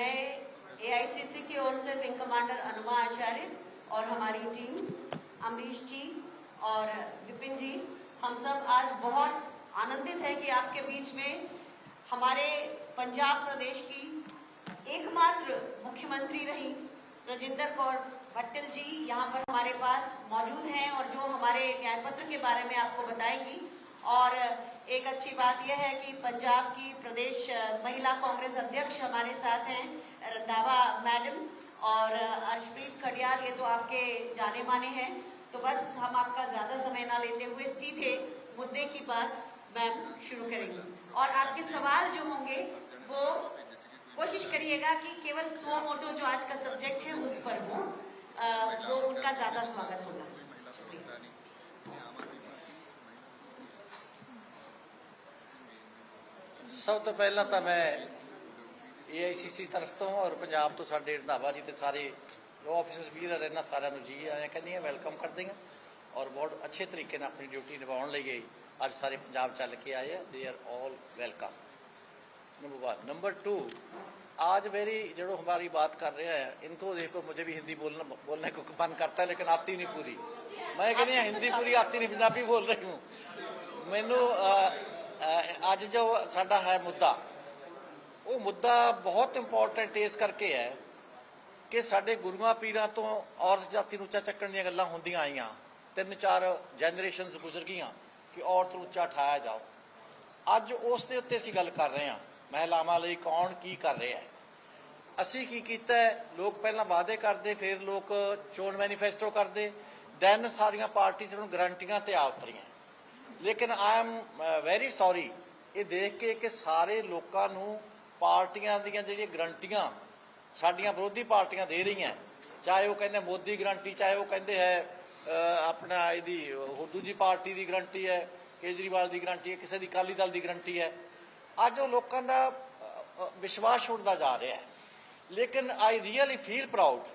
मैं एआईसीसी की ओर से विंग कमांडर अनुमा आचार्य और हमारी टीम, अमरीश जी और विपिन जी, हम सब आज बहुत आनंदित है कि आपके बीच में हमारे पंजाब प्रदेश की एकमात्र मुख्यमंत्री रही राजेंद्र कौर भट्टल जी यहाँ पर हमारे पास मौजूद हैं और जो हमारे न्याय पत्र के बारे में आपको बताएँगी और एक अच्छी बात यह है कि पंजाब की प्रदेश महिला कांग्रेस अध्यक्ष हमारे साथ हैं, रंधावा मैडम और अर्शप्रीत खडियाल ये तो आपके जाने माने हैं। तो बस हम आपका ज़्यादा समय ना लेते हुए सीधे मुद्दे की बात मैम शुरू करेंगे। और आपके सवाल जो होंगे, वो कोशिश करिएगा कि केवल सो मोटो जो आज का सब्जेक्ट है उस पर हो वो उनका ज़्यादा स्वागत होगा। ਸਭ ਤੋਂ ਪਹਿਲਾਂ ਤਾਂ ਮੈਂ ਏਆਈਸੀਸੀ ਤਰਫ ਤੋਂ ਔਰ ਪੰਜਾਬ ਤੋਂ ਸਾਡੇ ਰੰਧਾਵਾ ਜੀ ਤੇ ਸਾਰੇ ਜੋ ਆਫਿਸਰਸ ਵੀਰ ਆ ਇਹਨਾਂ ਸਾਰਿਆਂ ਨੂੰ ਜੀ ਆਇਆਂ ਕਹਿੰਦੀ ਹਾਂ ਵੈਲਕਮ ਕਰਦੇ ਹਾਂ ਔਰ ਬਹੁਤ ਅੱਛੇ ਤਰੀਕੇ ਨਾਲ ਆਪਣੀ ਡਿਊਟੀ ਨਿਭਾਉਣ ਲਈ ਗਏ ਅੱਜ ਸਾਰੇ ਪੰਜਾਬ ਚੱਲ ਕੇ ਆਏ ਆ they are all welcome number one number two आज मेरी जो हमारी बात कर रहे हैं इनको देखो मुझे भी हिंदी बोलना बोलने को मन करता है लेकिन आती नहीं पूरी मैं कहनी हाँ, हिंदी पूरी आती नहीं पंजाबी बोल रही हूँ मैनू ਅੱਜ ਜੋ ਸਾਡਾ ਹੈ ਮੁੱਦਾ, ਉਹ ਮੁੱਦਾ ਬਹੁਤ ਇੰਪੋਰਟੈਂਟ ਇਸ ਕਰਕੇ ਹੈ ਕਿ ਸਾਡੇ ਗੁਰੂਆਂ ਪੀਰਾਂ ਤੋਂ ਔਰਤ ਜਾਤੀ ਨੂੰ ਉੱਚਾ ਚੱਕਣ ਦੀਆਂ ਗੱਲਾਂ ਹੁੰਦੀਆਂ ਆਈਆਂ। ਤਿੰਨ ਚਾਰ ਜਨਰੇਸ਼ਨਸ ਗੁਜ਼ਰ ਗਈਆਂ ਕਿ ਔਰਤ ਨੂੰ ਉੱਚਾ ਠਾਇਆ ਜਾਓ। ਅੱਜ ਉਸ ਦੇ ਉੱਤੇ ਅਸੀਂ ਗੱਲ ਕਰ ਰਹੇ ਹਾਂ, ਮਹਿਲਾਵਾਂ ਲਈ ਕੌਣ ਕੀ ਕਰ ਰਿਹਾ ਹੈ। ਅਸੀਂ ਕੀ ਕੀਤਾ ਲੋਕ ਪਹਿਲਾਂ ਵਾਅਦੇ ਕਰਦੇ, ਫਿਰ ਲੋਕ ਚੋਣ ਮੈਨੀਫੈਸਟੋ ਕਰਦੇ ਦੈਨ ਸਾਰੀਆਂ ਪਾਰਟੀਆਂ ਨੂੰ ਗਰੰਟੀਆਂ ਤੇ ਆ ਉਤਰੀਆਂ। ਲੇਕਿਨ ਆਈ ਐਮ ਵੈਰੀ ਸੌਰੀ ਇਹ ਦੇਖ ਕੇ ਕਿ ਸਾਰੇ ਲੋਕਾਂ ਨੂੰ ਪਾਰਟੀਆਂ ਦੀਆਂ ਜਿਹੜੀਆਂ ਗਰੰਟੀਆਂ ਸਾਡੀਆਂ ਵਿਰੋਧੀ ਪਾਰਟੀਆਂ ਦੇ ਰਹੀਆਂ, ਚਾਹੇ ਉਹ ਕਹਿੰਦੇ ਮੋਦੀ ਗਰੰਟੀ, ਚਾਹੇ ਉਹ ਕਹਿੰਦੇ ਹੈ ਆਪਣਾ ਇਹਦੀ ਦੂਜੀ ਪਾਰਟੀ ਦੀ ਗਰੰਟੀ ਹੈ, ਕੇਜਰੀਵਾਲ ਦੀ ਗਰੰਟੀ ਹੈ, ਕਿਸੇ ਦੀ ਅਕਾਲੀ ਦਲ ਦੀ ਗਰੰਟੀ ਹੈ। ਅੱਜ ਉਹ ਲੋਕਾਂ ਦਾ ਵਿਸ਼ਵਾਸ ਉੱਡਦਾ ਜਾ ਰਿਹਾ ਹੈ। ਲੇਕਿਨ ਆਈ ਰੀਅਲੀ ਫੀਲ ਪ੍ਰਾਊਡ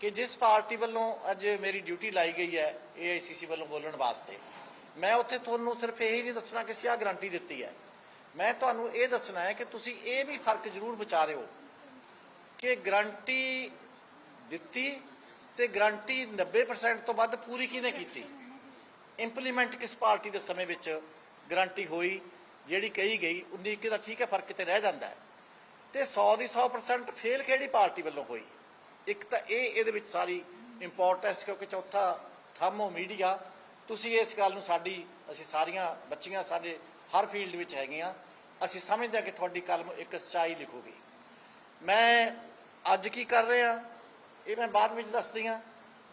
ਕਿ ਜਿਸ ਪਾਰਟੀ ਵੱਲੋਂ ਅੱਜ ਮੇਰੀ ਡਿਊਟੀ ਲਾਈ ਗਈ ਹੈ ਏਆਈਸੀਸੀ ਵੱਲੋਂ ਬੋਲਣ ਵਾਸਤੇ ਮੈਂ ਉੱਥੇ ਤੁਹਾਨੂੰ ਸਿਰਫ ਇਹੀ ਨਹੀਂ ਦੱਸਣਾ ਕਿ ਸਿਆ ਗਾਰੰਟੀ ਦਿੱਤੀ ਹੈ। ਮੈਂ ਤੁਹਾਨੂੰ ਇਹ ਦੱਸਣਾ ਹੈ ਕਿ ਤੁਸੀਂ ਇਹ ਵੀ ਫ਼ਰਕ ਜ਼ਰੂਰ ਵਿਚਾਰਿਓ ਕਿ ਗਾਰੰਟੀ ਦਿੱਤੀ ਤੇ ਗਾਰੰਟੀ 90% ਤੋਂ ਵੱਧ ਪੂਰੀ ਕਿਹਨੇ ਕੀਤੀ? ਇੰਪਲੀਮੈਂਟ ਕਿਸ ਪਾਰਟੀ ਦੇ ਸਮੇਂ ਵਿੱਚ ਗਾਰੰਟੀ ਹੋਈ, ਜਿਹੜੀ ਕਹੀ ਗਈ 19 21 ਦਾ ਠੀਕ ਹੈ, ਫ਼ਰਕ ਤੇ ਰਹਿ ਜਾਂਦਾ ਹੈ। ਤੇ 100 ਦੀ 100% ਫੇਲ ਕਿਹੜੀ ਪਾਰਟੀ ਵੱਲੋਂ ਹੋਈ? ਇੱਕ ਤਾਂ ਇਹ ਇਹਦੇ ਵਿੱਚ ਸਾਰੀ ਇੰਪੋਰਟੈਂਸ ਕਿਉਂਕਿ ਚੌਥਾ ਥੰਮੋ ਮੀਡੀਆ ਤੁਸੀਂ ਇਸ ਗੱਲ ਨੂੰ ਸਾਡੀ, ਅਸੀਂ ਸਾਰੀਆਂ ਬੱਚੀਆਂ ਸਾਡੇ ਹਰ ਫੀਲਡ ਵਿੱਚ ਹੈਗੀਆਂ। ਅਸੀਂ ਸਮਝਦੇ ਹਾਂ ਕਿ ਤੁਹਾਡੀ ਕਲਮ ਇੱਕ ਸੱਚਾਈ ਲਿਖੂਗੀ। ਮੈਂ ਅੱਜ ਕੀ ਕਰ ਰਿਹਾ, ਇਹ ਮੈਂ ਬਾਅਦ ਵਿੱਚ ਦੱਸਦੀ ਹਾਂ।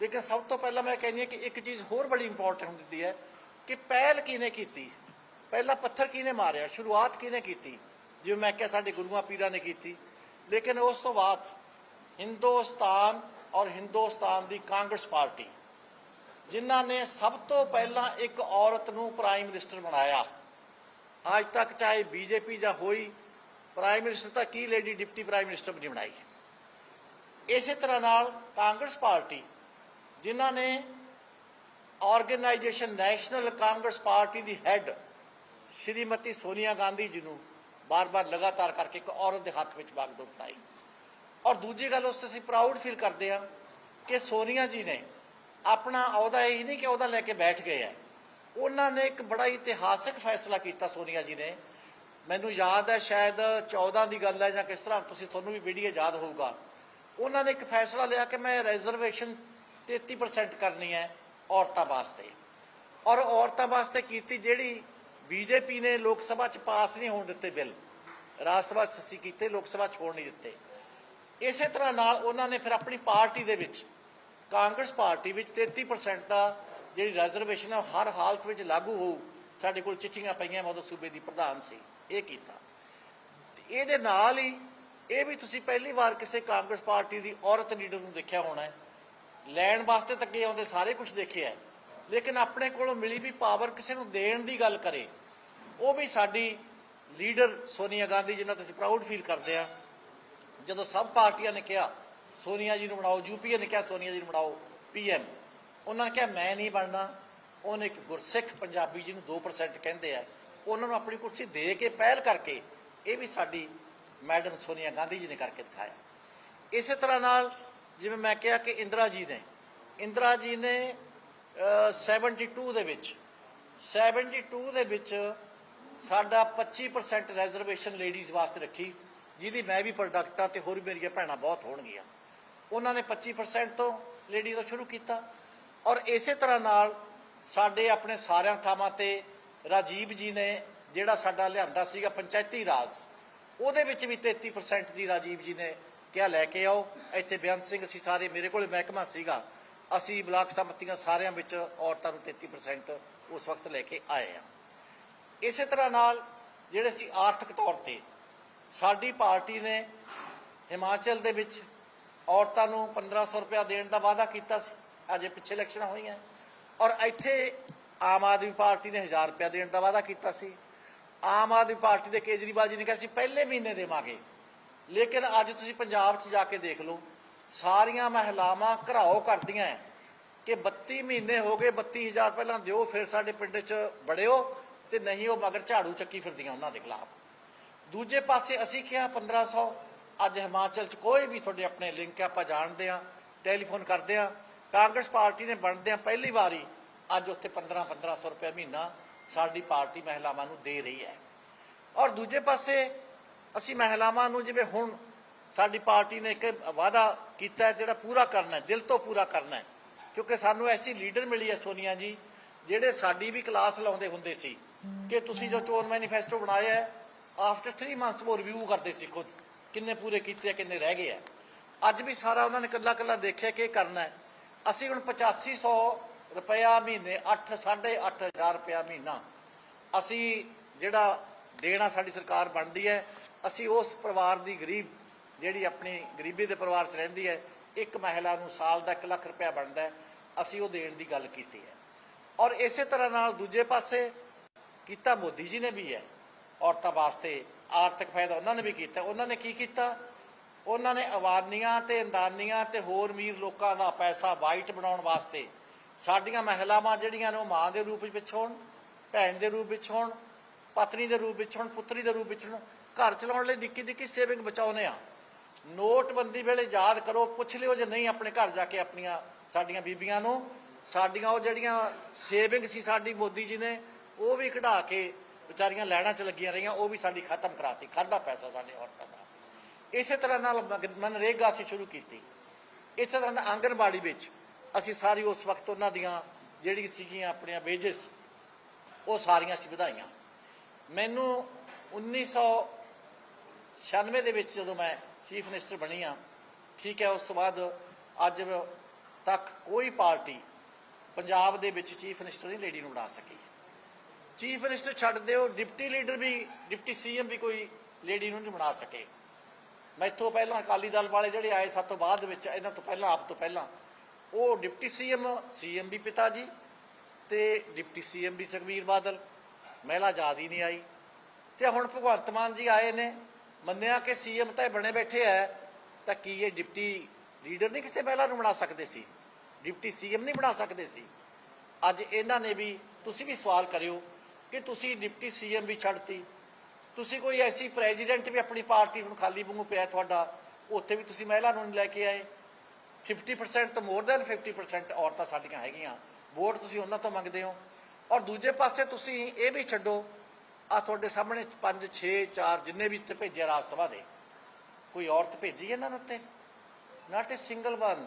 ਲੇਕਿਨ ਸਭ ਤੋਂ ਪਹਿਲਾਂ ਮੈਂ ਕਹਿੰਦੀ ਹਾਂ ਕਿ ਇੱਕ ਚੀਜ਼ ਹੋਰ ਬੜੀ ਇੰਪੋਰਟੈਂਟ ਹੁੰਦੀ ਹੈ ਕਿ ਪਹਿਲ ਕਿਹਨੇ ਕੀਤੀ? ਪਹਿਲਾ ਪੱਥਰ ਕਿਹਨੇ ਮਾਰਿਆ? ਸ਼ੁਰੂਆਤ ਕਿਹਨੇ ਕੀਤੀ? ਜਿਵੇਂ ਮੈਂ ਕਿਹਾ ਸਾਡੇ ਗੁਰੂਆਂ ਪੀਰਾਂ ਨੇ ਕੀਤੀ। ਲੇਕਿਨ ਉਸ ਤੋਂ ਬਾਅਦ ਹਿੰਦੁਸਤਾਨ ਔਰ ਹਿੰਦੁਸਤਾਨ ਦੀ ਕਾਂਗਰਸ ਪਾਰਟੀ ਜਿਨ੍ਹਾਂ ਨੇ ਸਭ ਤੋਂ ਪਹਿਲਾਂ ਇੱਕ ਔਰਤ ਨੂੰ ਪ੍ਰਾਈਮ ਮਿਨਿਸਟਰ ਬਣਾਇਆ। ਅੱਜ ਤੱਕ ਚਾਹੇ ਬੀਜੇਪੀ ਜਾਂ ਹੋਈ ਪ੍ਰਾਈਮ ਮਿਨਿਸਟਰ, ਤਾਂ ਕੀ ਲੇਡੀ ਡਿਪਟੀ ਪ੍ਰਾਈਮ ਮਿਨਿਸਟਰ ਨਹੀਂ ਬਣਾਈ? ਇਸੇ ਤਰ੍ਹਾਂ ਨਾਲ ਕਾਂਗਰਸ ਪਾਰਟੀ, ਜਿਨ੍ਹਾਂ ਨੇ ਆਰਗੇਨਾਈਜੇਸ਼ਨ, ਨੈਸ਼ਨਲ ਕਾਂਗਰਸ ਪਾਰਟੀ ਦੀ ਹੈੱਡ ਸ਼੍ਰੀਮਤੀ ਸੋਨੀਆ ਗਾਂਧੀ ਜੀ ਨੂੰ ਬਾਰ-ਬਾਰ ਲਗਾਤਾਰ ਕਰਕੇ ਇੱਕ ਔਰਤ ਦੇ ਹੱਥ ਵਿੱਚ ਬਾਗਡੋਰ ਪਾਈ ਔਰ ਦੂਜੀ ਗੱਲ ਉਸ ਤੇ ਅਸੀਂ ਪ੍ਰਾਊਡ ਫੀਲ ਕਰਦੇ ਹਾਂ ਕਿ ਸੋਨੀਆ ਜੀ ਨੇ ਆਪਣਾ ਅਹੁਦਾ ਇਹ ਨਹੀਂ ਕਿ ਅਹੁਦਾ ਲੈ ਕੇ ਬੈਠ ਗਏ ਹੈ ਉਹਨਾਂ ਨੇ ਇੱਕ ਬੜਾ ਇਤਿਹਾਸਕ ਫੈਸਲਾ ਕੀਤਾ ਸੋਨੀਆ ਜੀ ਨੇ। ਮੈਨੂੰ ਯਾਦ ਹੈ ਸ਼ਾਇਦ 14 ਦੀ ਗੱਲ ਹੈ ਜਾਂ ਕਿਸ ਤਰ੍ਹਾਂ, ਤੁਸੀਂ ਤੁਹਾਨੂੰ ਵੀ ਵੀਡੀਓ ਯਾਦ ਹੋਊਗਾ। ਉਹਨਾਂ ਨੇ ਇੱਕ ਫੈਸਲਾ ਲਿਆ ਕਿ ਮੈਂ ਰਿਜ਼ਰਵੇਸ਼ਨ 33% ਕਰਨੀ ਹੈ ਔਰਤਾਂ ਵਾਸਤੇ। ਔਰ ਔਰਤਾਂ ਵਾਸਤੇ ਕੀਤੀ ਜਿਹੜੀ ਬੀਜੇਪੀ ਨੇ ਲੋਕ ਸਭਾ ਚ ਪਾਸ ਨਹੀਂ ਹੋਣ ਦਿੱਤੇ ਬਿੱਲ। ਰਾਜ ਸਭਾ ਚ ਅਸੀਂ ਕੀਤੇ, ਲੋਕ ਸਭਾ ਛੋੜ ਨਹੀਂ ਦਿੱਤੇ। ਇਸੇ ਤਰ੍ਹਾਂ ਨਾਲ ਉਹਨਾਂ ਨੇ ਫਿਰ ਆਪਣੀ ਪਾਰਟੀ ਦੇ ਵਿੱਚ ਕਾਂਗਰਸ ਪਾਰਟੀ ਵਿੱਚ 33% ਦਾ ਜਿਹੜੀ ਰਿਜ਼ਰਵੇਸ਼ਨ ਹੈ ਉਹ ਹਰ ਹਾਲਤ ਵਿੱਚ ਲਾਗੂ ਹੋਊ। ਸਾਡੇ ਕੋਲ ਚਿੱਠੀਆਂ ਪਈਆਂ, ਮੈਂ ਸੂਬੇ ਦੀ ਪ੍ਰਧਾਨ ਸੀ। ਇਹ ਕੀਤਾ। ਇਹਦੇ ਨਾਲ ਹੀ ਇਹ ਵੀ ਤੁਸੀਂ ਪਹਿਲੀ ਵਾਰ ਕਿਸੇ ਕਾਂਗਰਸ ਪਾਰਟੀ ਦੀ ਔਰਤ ਲੀਡਰ ਨੂੰ ਦੇਖਿਆ ਹੋਣਾ ਹੈ। ਲੈਣ ਵਾਸਤੇ ਤਾਂ ਅੱਗੇ ਆਉਂਦੇ ਸਾਰੇ ਕੁਝ ਦੇਖਿਆ ਲੇਕਿਨ ਆਪਣੇ ਕੋਲੋਂ ਮਿਲੀ ਵੀ ਪਾਵਰ ਕਿਸੇ ਨੂੰ ਦੇਣ ਦੀ ਗੱਲ ਕਰੇ, ਉਹ ਵੀ ਸਾਡੀ ਲੀਡਰ ਸੋਨੀਆ ਗਾਂਧੀ ਜਿਨ੍ਹਾਂ ਤੇ ਅਸੀਂ ਪ੍ਰਾਊਡ ਫੀਲ ਕਰਦੇ ਆ। ਜਦੋਂ ਸਭ ਪਾਰਟੀਆਂ ਨੇ ਕਿਹਾ ਸੋਨੀਆ ਜੀ ਨੂੰ ਬਣਾਓ ਯੂਪੀਏ ਨੇ ਕਿਹਾ ਸੋਨੀਆ ਜੀ ਨੂੰ ਬਣਾਓ ਪੀਐਮ ਉਹਨਾਂ ਨੇ ਕਿਹਾ ਮੈਂ ਨਹੀਂ ਬਣਨਾ। ਉਹਨੇ ਇੱਕ ਗੁਰਸਿੱਖ ਪੰਜਾਬੀ ਜਿਹਨੂੰ ਨੂੰ 2% ਕਹਿੰਦੇ ਆ ਉਹਨਾਂ ਨੂੰ ਆਪਣੀ ਕੁਰਸੀ ਦੇ ਕੇ ਪਹਿਲ ਕਰਕੇ ਇਹ ਵੀ ਸਾਡੀ ਮੈਡਮ ਸੋਨੀਆ ਗਾਂਧੀ ਜੀ ਨੇ ਕਰਕੇ ਦਿਖਾਇਆ। ਇਸੇ ਤਰ੍ਹਾਂ ਨਾਲ ਜਿਵੇਂ ਮੈਂ ਕਿਹਾ ਕਿ ਇੰਦਰਾ ਜੀ ਨੇ ਇੰਦਰਾ ਜੀ ਨੇ ਅਹ, 72 ਦੇ ਵਿੱਚ 72 ਦੇ ਵਿੱਚ ਸਾਡਾ 25% ਰਿਜ਼ਰਵੇਸ਼ਨ ਲੇਡੀਜ਼ ਵਾਸਤੇ ਰੱਖੀ ਜਿਹਦੀ ਮੈਂ ਵੀ ਪ੍ਰੋਡਕਟਾਂ ਆ ਤੇ ਹੋਰ ਵੀ ਮੇਰੀਆਂ ਭੈਣਾਂ ਬਹੁਤ ਹੋਣਗੀਆਂ। ਉਹਨਾਂ ਨੇ 25% ਤੋਂ ਲੇਡੀ ਤੋਂ ਸ਼ੁਰੂ ਕੀਤਾ। ਔਰ ਇਸੇ ਤਰ੍ਹਾਂ ਨਾਲ ਸਾਡੇ ਆਪਣੇ ਸਾਰਿਆਂ ਥਾਵਾਂ ਤੇ ਰਾਜੀਵ ਜੀ ਨੇ ਜਿਹੜਾ ਸਾਡਾ ਲਿਆਂਦਾ ਸੀਗਾ ਪੰਚਾਇਤੀ ਰਾਜ, ਉਹਦੇ ਵਿੱਚ ਵੀ 33% ਦੀ ਰਾਜੀਵ ਜੀ ਨੇ ਕਿਹਾ, ਲੈ ਕੇ ਆਓ, ਇੱਥੇ ਬੇਅੰਤ ਸਿੰਘ ਅਸੀਂ ਸਾਰੇ, ਮੇਰੇ ਕੋਲ ਮਹਿਕਮਾ ਸੀਗਾ। ਅਸੀਂ ਬਲਾਕ ਸੰਮਤੀਆਂ ਸਾਰਿਆਂ ਵਿੱਚ ਔਰਤਾਂ ਨੂੰ 33% ਉਸ ਵਕਤ ਲੈ ਕੇ ਆਏ ਆ ਇਸੇ ਤਰ੍ਹਾਂ ਨਾਲ ਜਿਹੜੇ ਸੀ ਆਰਥਿਕ ਤੌਰ ਤੇ, ਸਾਡੀ ਪਾਰਟੀ ਨੇ ਹਿਮਾਚਲ ਦੇ ਵਿੱਚ ਔਰਤਾਂ ਨੂੰ 1500 ਰੁਪਇਆ ਦੇਣ ਦਾ ਵਾਅਦਾ ਕੀਤਾ ਸੀ। ਅਜੇ ਪਿੱਛੇ ਇਲੈਕਸ਼ਨਾਂ ਹੋਈਆਂ। ਔਰ ਇੱਥੇ ਆਮ ਆਦਮੀ ਪਾਰਟੀ ਨੇ 1000 ਰੁਪਇਆ ਦੇਣ ਦਾ ਵਾਅਦਾ ਕੀਤਾ ਸੀ। ਆਮ ਆਦਮੀ ਪਾਰਟੀ ਦੇ ਕੇਜਰੀਵਾਲ ਜੀ ਨੇ ਕਿਹਾ ਸੀ, ਪਹਿਲੇ ਮਹੀਨੇ ਦੇਵਾਂਗੇ। ਲੇਕਿਨ ਅੱਜ ਤੁਸੀਂ ਪੰਜਾਬ 'ਚ ਜਾ ਕੇ ਦੇਖ ਲਓ, ਸਾਰੀਆਂ ਮਹਿਲਾਵਾਂ ਘਰਾਓ ਕਰਦੀਆਂ ਐ ਕਿ 32 ਮਹੀਨੇ ਹੋ ਗਏ 32000 ਪਹਿਲਾਂ ਦਿਓ, ਫਿਰ ਸਾਡੇ ਪਿੰਡ 'ਚ ਬੜਿਓ ਤੇ ਨਹੀਂ ਉਹ ਮਗਰ ਝਾੜੂ ਚੱਕੀ ਫਿਰਦੀਆਂ ਉਹਨਾਂ ਦੇ ਖਿਲਾਫ। ਦੂਜੇ ਪਾਸੇ ਅਸੀਂ ਕਿਹਾ 1500 ਅੱਜ ਹਿਮਾਚਲ 'ਚ ਕੋਈ ਵੀ ਤੁਹਾਡੇ ਆਪਣੇ ਲਿੰਕ ਹੈ ਆਪਾਂ ਜਾਣਦੇ ਆ, ਟੈਲੀਫੋਨ ਕਰਦੇ ਆ। ਕਾਂਗਰਸ ਪਾਰਟੀ ਨੇ ਬਣਦੇ ਆ ਪਹਿਲੀ ਵਾਰੀ, ਅੱਜ ਉੱਥੇ 15 1500 ਰੁਪਏ ਮਹੀਨਾ ਸਾਡੀ ਪਾਰਟੀ ਮਹਿਲਾਵਾਂ ਨੂੰ ਦੇ ਰਹੀ ਹੈ। ਔਰ ਦੂਜੇ ਪਾਸੇ ਅਸੀਂ ਮਹਿਲਾਵਾਂ ਨੂੰ ਜਿਵੇਂ ਹੁਣ ਸਾਡੀ ਪਾਰਟੀ ਨੇ ਇੱਕ ਵਾਅਦਾ ਕੀਤਾ ਹੈ, ਜਿਹੜਾ ਪੂਰਾ ਕਰਨਾ ਹੈ, ਦਿਲ ਤੋਂ ਪੂਰਾ ਕਰਨਾ ਹੈ। ਕਿਉਂਕਿ ਸਾਨੂੰ ਐਸੀ ਲੀਡਰ ਮਿਲੀ ਹੈ ਸੋਨੀਆ ਜੀ, ਜਿਹੜੇ ਸਾਡੀ ਵੀ ਕਲਾਸ ਲਾਉਂਦੇ ਹੁੰਦੇ ਸੀ ਕਿ ਤੁਸੀਂ ਜੋ ਚੋਣ ਮੈਨੀਫੈਸਟੋ ਬਣਾਇਆ ਹੈ ਆਫਟਰ 3 ਮੰਥਸ ਉਹ ਰਿਵਿਊ ਕਰਦੇ ਸੀ ਖੁਦ। ਕਿੰਨੇ ਪੂਰੇ ਕੀਤੇ ਆ, ਕਿੰਨੇ ਰਹਿ ਗਏ ਆ। ਅੱਜ ਵੀ ਸਾਰਾ ਉਹਨਾਂ ਨੇ ਕੱਲਾ ਕੱਲਾ ਦੇਖਿਆ ਕਿ ਕਰਨਾ ਅਸੀਂ ਹੁਣ 8500 ਰੁਪਇਆ ਮਹੀਨੇ 8 8500 ਰੁਪਇਆ ਮਹੀਨਾ ਅਸੀਂ ਜਿਹੜਾ ਦੇਣਾ ਸਾਡੀ ਸਰਕਾਰ ਬਣਦੀ ਹੈ, ਅਸੀਂ ਉਸ ਪਰਿਵਾਰ ਦੀ ਗਰੀਬ, ਜਿਹੜੀ ਆਪਣੀ ਗਰੀਬੀ ਦੇ ਪਰਿਵਾਰ 'ਚ ਰਹਿੰਦੀ ਹੈ, ਇੱਕ ਮਹਿਲਾ ਨੂੰ ਸਾਲ ਦਾ 1 ਲੱਖ ਰੁਪਇਆ ਬਣਦਾ ਅਸੀਂ ਉਹ ਦੇਣ ਦੀ ਗੱਲ ਕੀਤੀ ਹੈ। ਔਰ ਇਸੇ ਤਰ੍ਹਾਂ ਨਾਲ ਦੂਜੇ ਪਾਸੇ ਕੀਤਾ ਮੋਦੀ ਜੀ ਨੇ ਵੀ ਹੈ, ਔਰਤਾਂ ਵਾਸਤੇ ਆਰਥਿਕ ਫਾਇਦਾ ਉਹਨਾਂ ਨੇ ਵੀ ਕੀਤਾ। ਉਹਨਾਂ ਨੇ ਕੀ ਕੀਤਾ? ਉਹਨਾਂ ਨੇ ਅਵਾਨੀਆਂ ਤੇ ਅੰਦਾਨੀਆਂ ਤੇ ਹੋਰ ਅਮੀਰ ਲੋਕਾਂ ਦਾ ਪੈਸਾ ਵਾਈਟ ਬਣਾਉਣ ਵਾਸਤੇ ਸਾਡੀਆਂ ਮਹਿਲਾਵਾਂ ਜਿਹੜੀਆਂ ਨੇ ਉਹ ਮਾਂ ਦੇ ਰੂਪ ਵਿੱਚ ਹੋਣ, ਭੈਣ ਦੇ ਰੂਪ ਵਿੱਚ ਹੋਣ, ਪਤਨੀ ਦੇ ਰੂਪ ਵਿੱਚ ਹੋਣ, ਪੁੱਤਰੀ ਦੇ ਰੂਪ ਵਿੱਚ ਹੋਣ, ਘਰ ਚਲਾਉਣ ਲਈ ਨਿੱਕੀ ਨਿੱਕੀ ਸੇਵਿੰਗ ਬਚਾਉਨੇ ਆ ਨੋਟਬੰਦੀ ਵੇਲੇ ਯਾਦ ਕਰੋ, ਪੁੱਛ ਲਿਓ ਜੇ ਨਹੀਂ ਆਪਣੇ ਘਰ ਜਾ ਕੇ ਆਪਣੀਆਂ, ਸਾਡੀਆਂ ਬੀਬੀਆਂ ਨੂੰ। ਸਾਡੀਆਂ ਉਹ ਜਿਹੜੀਆਂ ਸੇਵਿੰਗ ਸੀ ਸਾਡੀ ਮੋਦੀ ਜੀ ਨੇ, ਉਹ ਵੀ ਕਢਾ ਕੇ ਵਿਚਾਰੀਆਂ ਲੈਣਾ ਚ ਲੱਗੀਆਂ ਰਹੀਆਂ, ਉਹ ਵੀ ਸਾਡੀ ਖਤਮ ਕਰਾਤੀ ਖਾਦਾ ਪੈਸਾ ਸਾਡੇ ਔਰਤਾਂ ਦਾ ਇਸੇ ਤਰ੍ਹਾਂ ਨਾਲ ਮਗ- ਮਨਰੇਗਾ ਅਸੀਂ ਸ਼ੁਰੂ ਕੀਤੀ। ਇਸੇ ਤਰ੍ਹਾਂ ਨਾਲ ਆਂਗਨਬਾੜੀ ਵਿੱਚ ਅਸੀਂ ਸਾਰੀ ਉਸ ਵਕਤ ਉਹਨਾਂ ਦੀਆਂ ਜਿਹੜੀ ਸੀਗੀਆਂ ਆਪਣੀਆਂ ਵੇਜਸ ਉਹ ਸਾਰੀਆਂ ਅਸੀਂ ਵਧਾਈਆਂ। ਮੈਨੂੰ 1996 ਦੇ ਵਿੱਚ ਜਦੋਂ ਮੈਂ ਚੀਫ ਮਿਨਿਸਟਰ ਬਣੀ ਆ ਠੀਕ ਹੈ, ਉਸ ਤੋਂ ਬਾਅਦ ਅੱਜ ਤੱਕ ਕੋਈ ਪਾਰਟੀ ਪੰਜਾਬ ਦੇ ਵਿੱਚ ਚੀਫ ਮਿਨਿਸਟਰ ਨਹੀਂ ਲੇਡੀ ਨੂੰ ਬਣਾ ਸਕੀ। ਚੀਫ ਮਿਨਿਸਟਰ ਛੱਡ ਦਿਓ, ਡਿਪਟੀ ਲੀਡਰ ਵੀ, ਡਿਪਟੀ ਸੀਐਮ ਵੀ ਕੋਈ ਲੇਡੀ ਨੂੰ ਨਹੀਂ ਬਣਾ ਸਕੇ। ਮੈਥੋਂ ਪਹਿਲਾਂ ਅਕਾਲੀ ਦਲ ਵਾਲੇ ਜਿਹੜੇ ਆਏ ਸਭ ਤੋਂ ਬਾਅਦ ਵਿੱਚ, ਇਹਨਾਂ ਤੋਂ ਪਹਿਲਾਂ, ਆਪ ਤੋਂ ਪਹਿਲਾਂ, ਉਹ ਡਿਪਟੀ ਸੀਐਮ ਸੀਐਮ ਵੀ ਪਿਤਾ ਜੀ ਤੇ ਡਿਪਟੀ ਸੀਐਮ ਵੀ ਸੁਖਬੀਰ ਬਾਦਲ। ਮਹਿਲਾ ਆਜ਼ਾਦ ਹੀ ਨਹੀਂ ਆਈ। ਤੇ ਹੁਣ ਭਗਵੰਤ ਮਾਨ ਜੀ ਆਏ ਨੇ, ਮੰਨਿਆ ਕਿ ਸੀਐਮ ਤਾਂ ਇਹ ਬਣੇ ਬੈਠੇ ਆ, ਤਾਂ ਕੀ ਇਹ ਡਿਪਟੀ ਲੀਡਰ ਨਹੀਂ ਕਿਸੇ ਮਹਿਲਾ ਨੂੰ ਬਣਾ ਸਕਦੇ ਸੀ? ਡਿਪਟੀ ਸੀਐਮ ਨਹੀਂ ਬਣਾ ਸਕਦੇ ਸੀ। ਅੱਜ ਇਹਨਾਂ ਨੇ ਵੀ, ਤੁਸੀਂ ਵੀ ਸਵਾਲ ਕਰਿਓ ਕਿ ਤੁਸੀਂ ਡਿਪਟੀ ਸੀਐਮ ਵੀ ਛੱਡਤੀ। ਤੁਸੀਂ ਕੋਈ ਐਸੀ ਪ੍ਰੈਜ਼ੀਡੈਂਟ ਵੀ ਆਪਣੀ ਪਾਰਟੀ ਨੂੰ ਖਾਲੀ ਵਾਂਗੂ ਪਿਆ ਤੁਹਾਡਾ, ਉੱਥੇ ਵੀ ਤੁਸੀਂ ਮਹਿਲਾ ਨੂੰ ਨਹੀਂ ਲੈ ਕੇ ਆਏ। 50% ਤੋਂ ਮੋਰ ਦੈਨ 50% ਔਰਤਾਂ ਸਾਡੀਆਂ ਹੈਗੀਆਂ। ਵੋਟ ਤੁਸੀਂ ਉਹਨਾਂ ਤੋਂ ਮੰਗਦੇ ਹੋ। ਔਰ ਦੂਜੇ ਪਾਸੇ ਤੁਸੀਂ ਇਹ ਵੀ ਛੱਡੋ ਆ ਤੁਹਾਡੇ ਸਾਹਮਣੇ 5 6 4 ਜਿੰਨੇ ਵੀ ਇੱਥੇ ਭੇਜੇ ਰਾਜ ਸਭਾ ਦੇ, ਕੋਈ ਔਰਤ ਭੇਜੀ ਇਹਨਾਂ ਨੂੰ ਉੱਤੇ? ਨਾਟ ਅ ਸਿੰਗਲ ਵਨ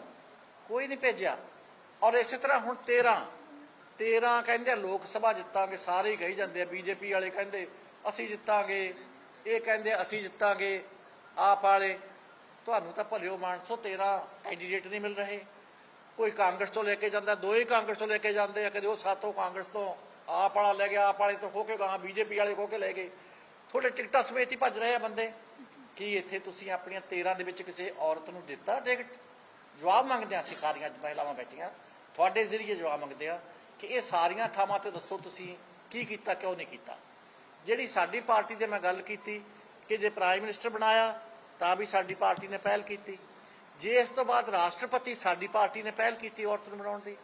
ਕੋਈ ਨਹੀਂ ਭੇਜਿਆ। ਔਰ ਇਸੇ ਤਰ੍ਹਾਂ ਹੁਣ 13 13 ਕਹਿੰਦੇ ਲੋਕ ਸਭਾ ਜਿੱਤਾਂਗੇ, ਸਾਰੇ ਹੀ ਕਹੀ ਜਾਂਦੇ ਆ, ਬੀਜੇਪੀ ਵਾਲੇ ਕਹਿੰਦੇ, ਅਸੀਂ ਜਿੱਤਾਂਗੇ, ਇਹ ਕਹਿੰਦੇ ਅਸੀਂ ਜਿੱਤਾਂਗੇ, ਆਪ ਵਾਲੇ। ਤੁਹਾਨੂੰ ਤਾਂ ਭਲਿਓ ਮਾਨਸੋ 13 ਕੈਂਡੀਡੇਟ ਨਹੀਂ ਮਿਲ ਰਹੇ। ਕੋਈ ਕਾਂਗਰਸ ਤੋਂ ਲੈ ਕੇ ਜਾਂਦਾ ਦੋ ਹੀ ਕਾਂਗਰਸ ਤੋਂ ਲੈ ਕੇ ਜਾਂਦੇ ਆ, ਕਦੇ ਉਹ ਸਾਤੋਂ ਕਾਂਗਰਸ ਤੋਂ ਆਪ ਵਾਲਾ ਲੈ ਗਿਆ, ਆਪ ਵਾਲੇ ਤੋਂ ਖੋ ਕੇ ਗਾਂ ਬੀਜੇਪੀ ਵਾਲੇ ਖੋ ਕੇ ਲੈ ਗਏ। ਤੁਹਾਡੇ ਟਿਕਟਾਂ ਸਮੇਤ ਹੀ ਭੱਜ ਰਹੇ ਆ ਬੰਦੇ। ਕੀ ਇੱਥੇ ਤੁਸੀਂ ਆਪਣੀਆਂ 13 ਦੇ ਵਿੱਚ ਕਿਸੇ ਔਰਤ ਨੂੰ ਦਿੱਤਾ ਟਿਕਟ? ਜਵਾਬ ਮੰਗਦੇ ਆ ਅਸੀਂ ਸਾਰੀਆਂ ਮਹਿਲਾਵਾਂ ਬੈਠੀਆਂ। ਤੁਹਾਡੇ ਜ਼ਰੀਏ ਜਵਾਬ ਮੰਗਦੇ ਆ। ਕਿ ਇਹ ਸਾਰੀਆਂ ਥਾਵਾਂ ਤੇ ਦੱਸੋ ਤੁਸੀਂ ਕੀ ਕੀਤਾ, ਕਿਉਂ ਨਹੀਂ ਕੀਤਾ? ਜਿਹੜੀ ਸਾਡੀ ਪਾਰਟੀ ਦੇ ਮੈਂ ਗੱਲ ਕੀਤੀ ਕਿ ਜੇ ਪ੍ਰਾਈਮ ਮਿਨਿਸਟਰ ਬਣਾਇਆ, ਤਾਂ ਵੀ ਸਾਡੀ ਪਾਰਟੀ ਨੇ ਪਹਿਲ ਕੀਤੀ। ਜੇ ਇਸ ਤੋਂ ਬਾਅਦ ਰਾਸ਼ਟਰਪਤੀ ਸਾਡੀ ਪਾਰਟੀ ਨੇ ਪਹਿਲ ਕੀਤੀ ਔਰਤ ਨੂੰ ਬਣਾਉਣ ਦੀ।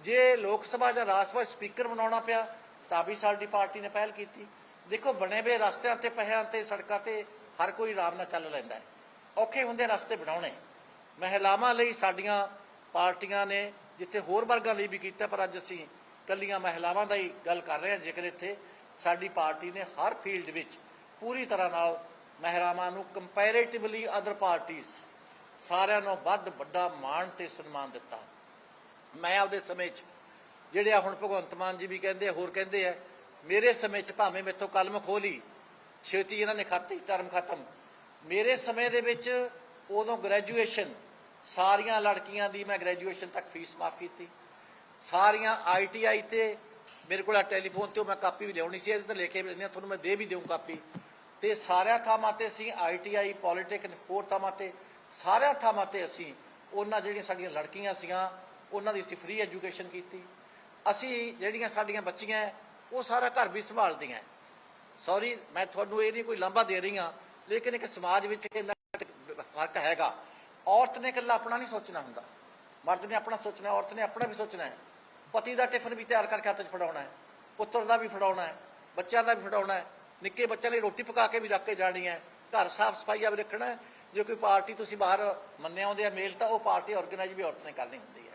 ਜੇ ਲੋਕ ਸਭਾ ਜਾਂ ਰਾਜ ਸਭਾ ਸਪੀਕਰ ਬਣਾਉਣਾ ਪਿਆ, ਤਾਂ ਵੀ ਸਾਡੀ ਪਾਰਟੀ ਨੇ ਪਹਿਲ ਕੀਤੀ। ਦੇਖੋ, ਬਣੇ ਹੋਏ ਰਸਤਿਆਂ ਤੇ, ਪਹਿਆਂ ਤੇ, ਸੜਕਾਂ ਤੇ ਹਰ ਕੋਈ ਆਰਾਮ ਨਾਲ ਚੱਲ ਲੈਂਦਾ ਹੈ। ਔਖੇ ਹੁੰਦੇ ਰਸਤੇ ਬਣਾਉਣੇ। ਮਹਿਲਾਵਾਂ ਲਈ ਸਾਡੀਆਂ ਪਾਰਟੀਆਂ ਨੇ ਜਿੱਥੇ ਹੋਰ ਵਰਗਾਂ ਲਈ ਵੀ ਕੀਤਾ, ਪਰ ਅੱਜ ਅਸੀਂ ਕੱਲੀਆਂ ਮਹਿਲਾਵਾਂ ਦਾ ਹੀ ਗੱਲ ਕਰ ਰਹੇ ਹਾਂ ਜੇਕਰ ਇੱਥੇ ਸਾਡੀ ਪਾਰਟੀ ਨੇ ਹਰ ਫੀਲਡ ਵਿੱਚ ਪੂਰੀ ਤਰ੍ਹਾਂ ਨਾਲ ਮਹਿਲਾਵਾਂ ਨੂੰ ਕੰਪੈਰੀਟਿਵਲੀ ਅਦਰ ਪਾਰਟੀਆਂ ਸਾਰਿਆਂ ਨੂੰ ਵੱਧ ਵੱਡਾ ਮਾਣ ਤੇ ਸਨਮਾਨ ਦਿੱਤਾ। ਮੈਂ ਆਪਦੇ ਸਮੇਂ 'ਚ ਜਿਹੜੇ ਆ ਹੁਣ ਭਗਵੰਤ ਮਾਨ ਜੀ ਵੀ ਕਹਿੰਦੇ ਹੋਰ ਕਹਿੰਦੇ ਆ, ਮੇਰੇ ਸਮੇਂ 'ਚ ਭਾਵੇਂ ਮੇਥੋਂ ਕਲਮ ਖੋਲੀ, ਛੇਤੀ ਇਹਨਾਂ ਨੇ ਖਾਤੀ ਟਰਮ ਖਤਮ, ਮੇਰੇ ਸਮੇਂ ਦੇ ਵਿੱਚ ਉਦੋਂ ਗ੍ਰੈਜੂਏਸ਼ਨ ਸਾਰੀਆਂ ਲੜਕੀਆਂ ਦੀ ਮੈਂ ਗ੍ਰੈਜੂਏਸ਼ਨ ਤੱਕ ਫੀਸ ਮਾਫ ਕੀਤੀ। ਸਾਰੀਆਂ ਆਈਟੀਆਈ ਤੇ ਮੇਰੇ ਕੋਲ ਟੈਲੀਫੋਨ ਤੇ ਉਹ ਮੈਂ ਕਾਪੀ ਵੀ ਲਿਆਉਣੀ ਸੀ, ਇਹਦੇ ਤੇ ਲੈ ਕੇ ਵੀ ਲੈਣੀ ਤੁਹਾਨੂੰ ਮੈਂ ਦੇ ਵੀ ਦੇਉਂ ਕਾਪੀ। ਤੇ ਸਾਰਿਆਂ ਥਾਵਾਂ ਤੇ ਅਸੀਂ ਆਈਟੀਆਈ ਪੋਲੀਟੈਕ ਹੋਰ ਥਾਵਾਂ ਤੇ ਸਾਰਿਆਂ ਥਾਵਾਂ ਤੇ ਅਸੀਂ ਉਹਨਾਂ ਜਿਹੜੀਆਂ ਸਾਡੀਆਂ ਲੜਕੀਆਂ ਸੀਗੀਆਂ ਉਹਨਾਂ ਦੀ ਅਸੀਂ ਫ੍ਰੀ ਐਜੂਕੇਸ਼ਨ ਕੀਤੀ। ਅਸੀਂ ਜਿਹੜੀਆਂ ਸਾਡੀਆਂ ਬੱਚੀਆਂ ਉਹ ਸਾਰਾ ਘਰ ਵੀ ਸੰਭਾਲਦੀਆਂ ਸੌਰੀ ਮੈਂ ਤੁਹਾਨੂੰ ਇਹ ਨਹੀਂ ਕੋਈ ਲਾਂਭਾ ਦੇ ਰਹੀ ਹਾਂ, ਲੇਕਿਨ ਇੱਕ ਸਮਾਜ ਵਿੱਚ ਇੰਨਾ ਫ਼ਰਕ ਹੈਗਾ। ਔਰਤ ਨੇ ਇਕੱਲਾ ਆਪਣਾ ਨਹੀਂ ਸੋਚਣਾ ਹੁੰਦਾ। ਮਰਦ ਨੇ ਆਪਣਾ ਸੋਚਣਾ, ਔਰਤ ਨੇ ਆਪਣਾ ਵੀ ਸੋਚਣਾ ਹੈ। ਪਤੀ ਦਾ ਟਿਫਨ ਵੀ ਤਿਆਰ ਕਰਕੇ ਹੱਥ 'ਚ ਫੜਾਉਣਾ ਹੈ। ਪੁੱਤਰ ਦਾ ਵੀ ਫੜਾਉਣਾ ਹੈ। ਬੱਚਿਆਂ ਦਾ ਵੀ ਫੜਾਉਣਾ ਹੈ। ਨਿੱਕੇ ਬੱਚਿਆਂ ਲਈ ਰੋਟੀ ਪਕਾ ਕੇ ਵੀ ਰੱਖ ਕੇ ਜਾਣੀ ਹੈ। ਘਰ ਸਾਫ਼ ਸਫਾਈਆ ਵੀ ਰੱਖਣਾ ਹੈ। ਜੇ ਕੋਈ ਪਾਰਟੀ ਤੁਸੀਂ ਬਾਹਰ ਮੰਨਿਆ ਆਉਂਦੇ ਆ ਮੇਲ, ਤਾਂ ਉਹ ਪਾਰਟੀ ਆਰਗੇਨਾਈਜ਼ ਵੀ ਔਰਤ ਨੇ ਕਰਨੀ ਹੁੰਦੀ ਹੈ।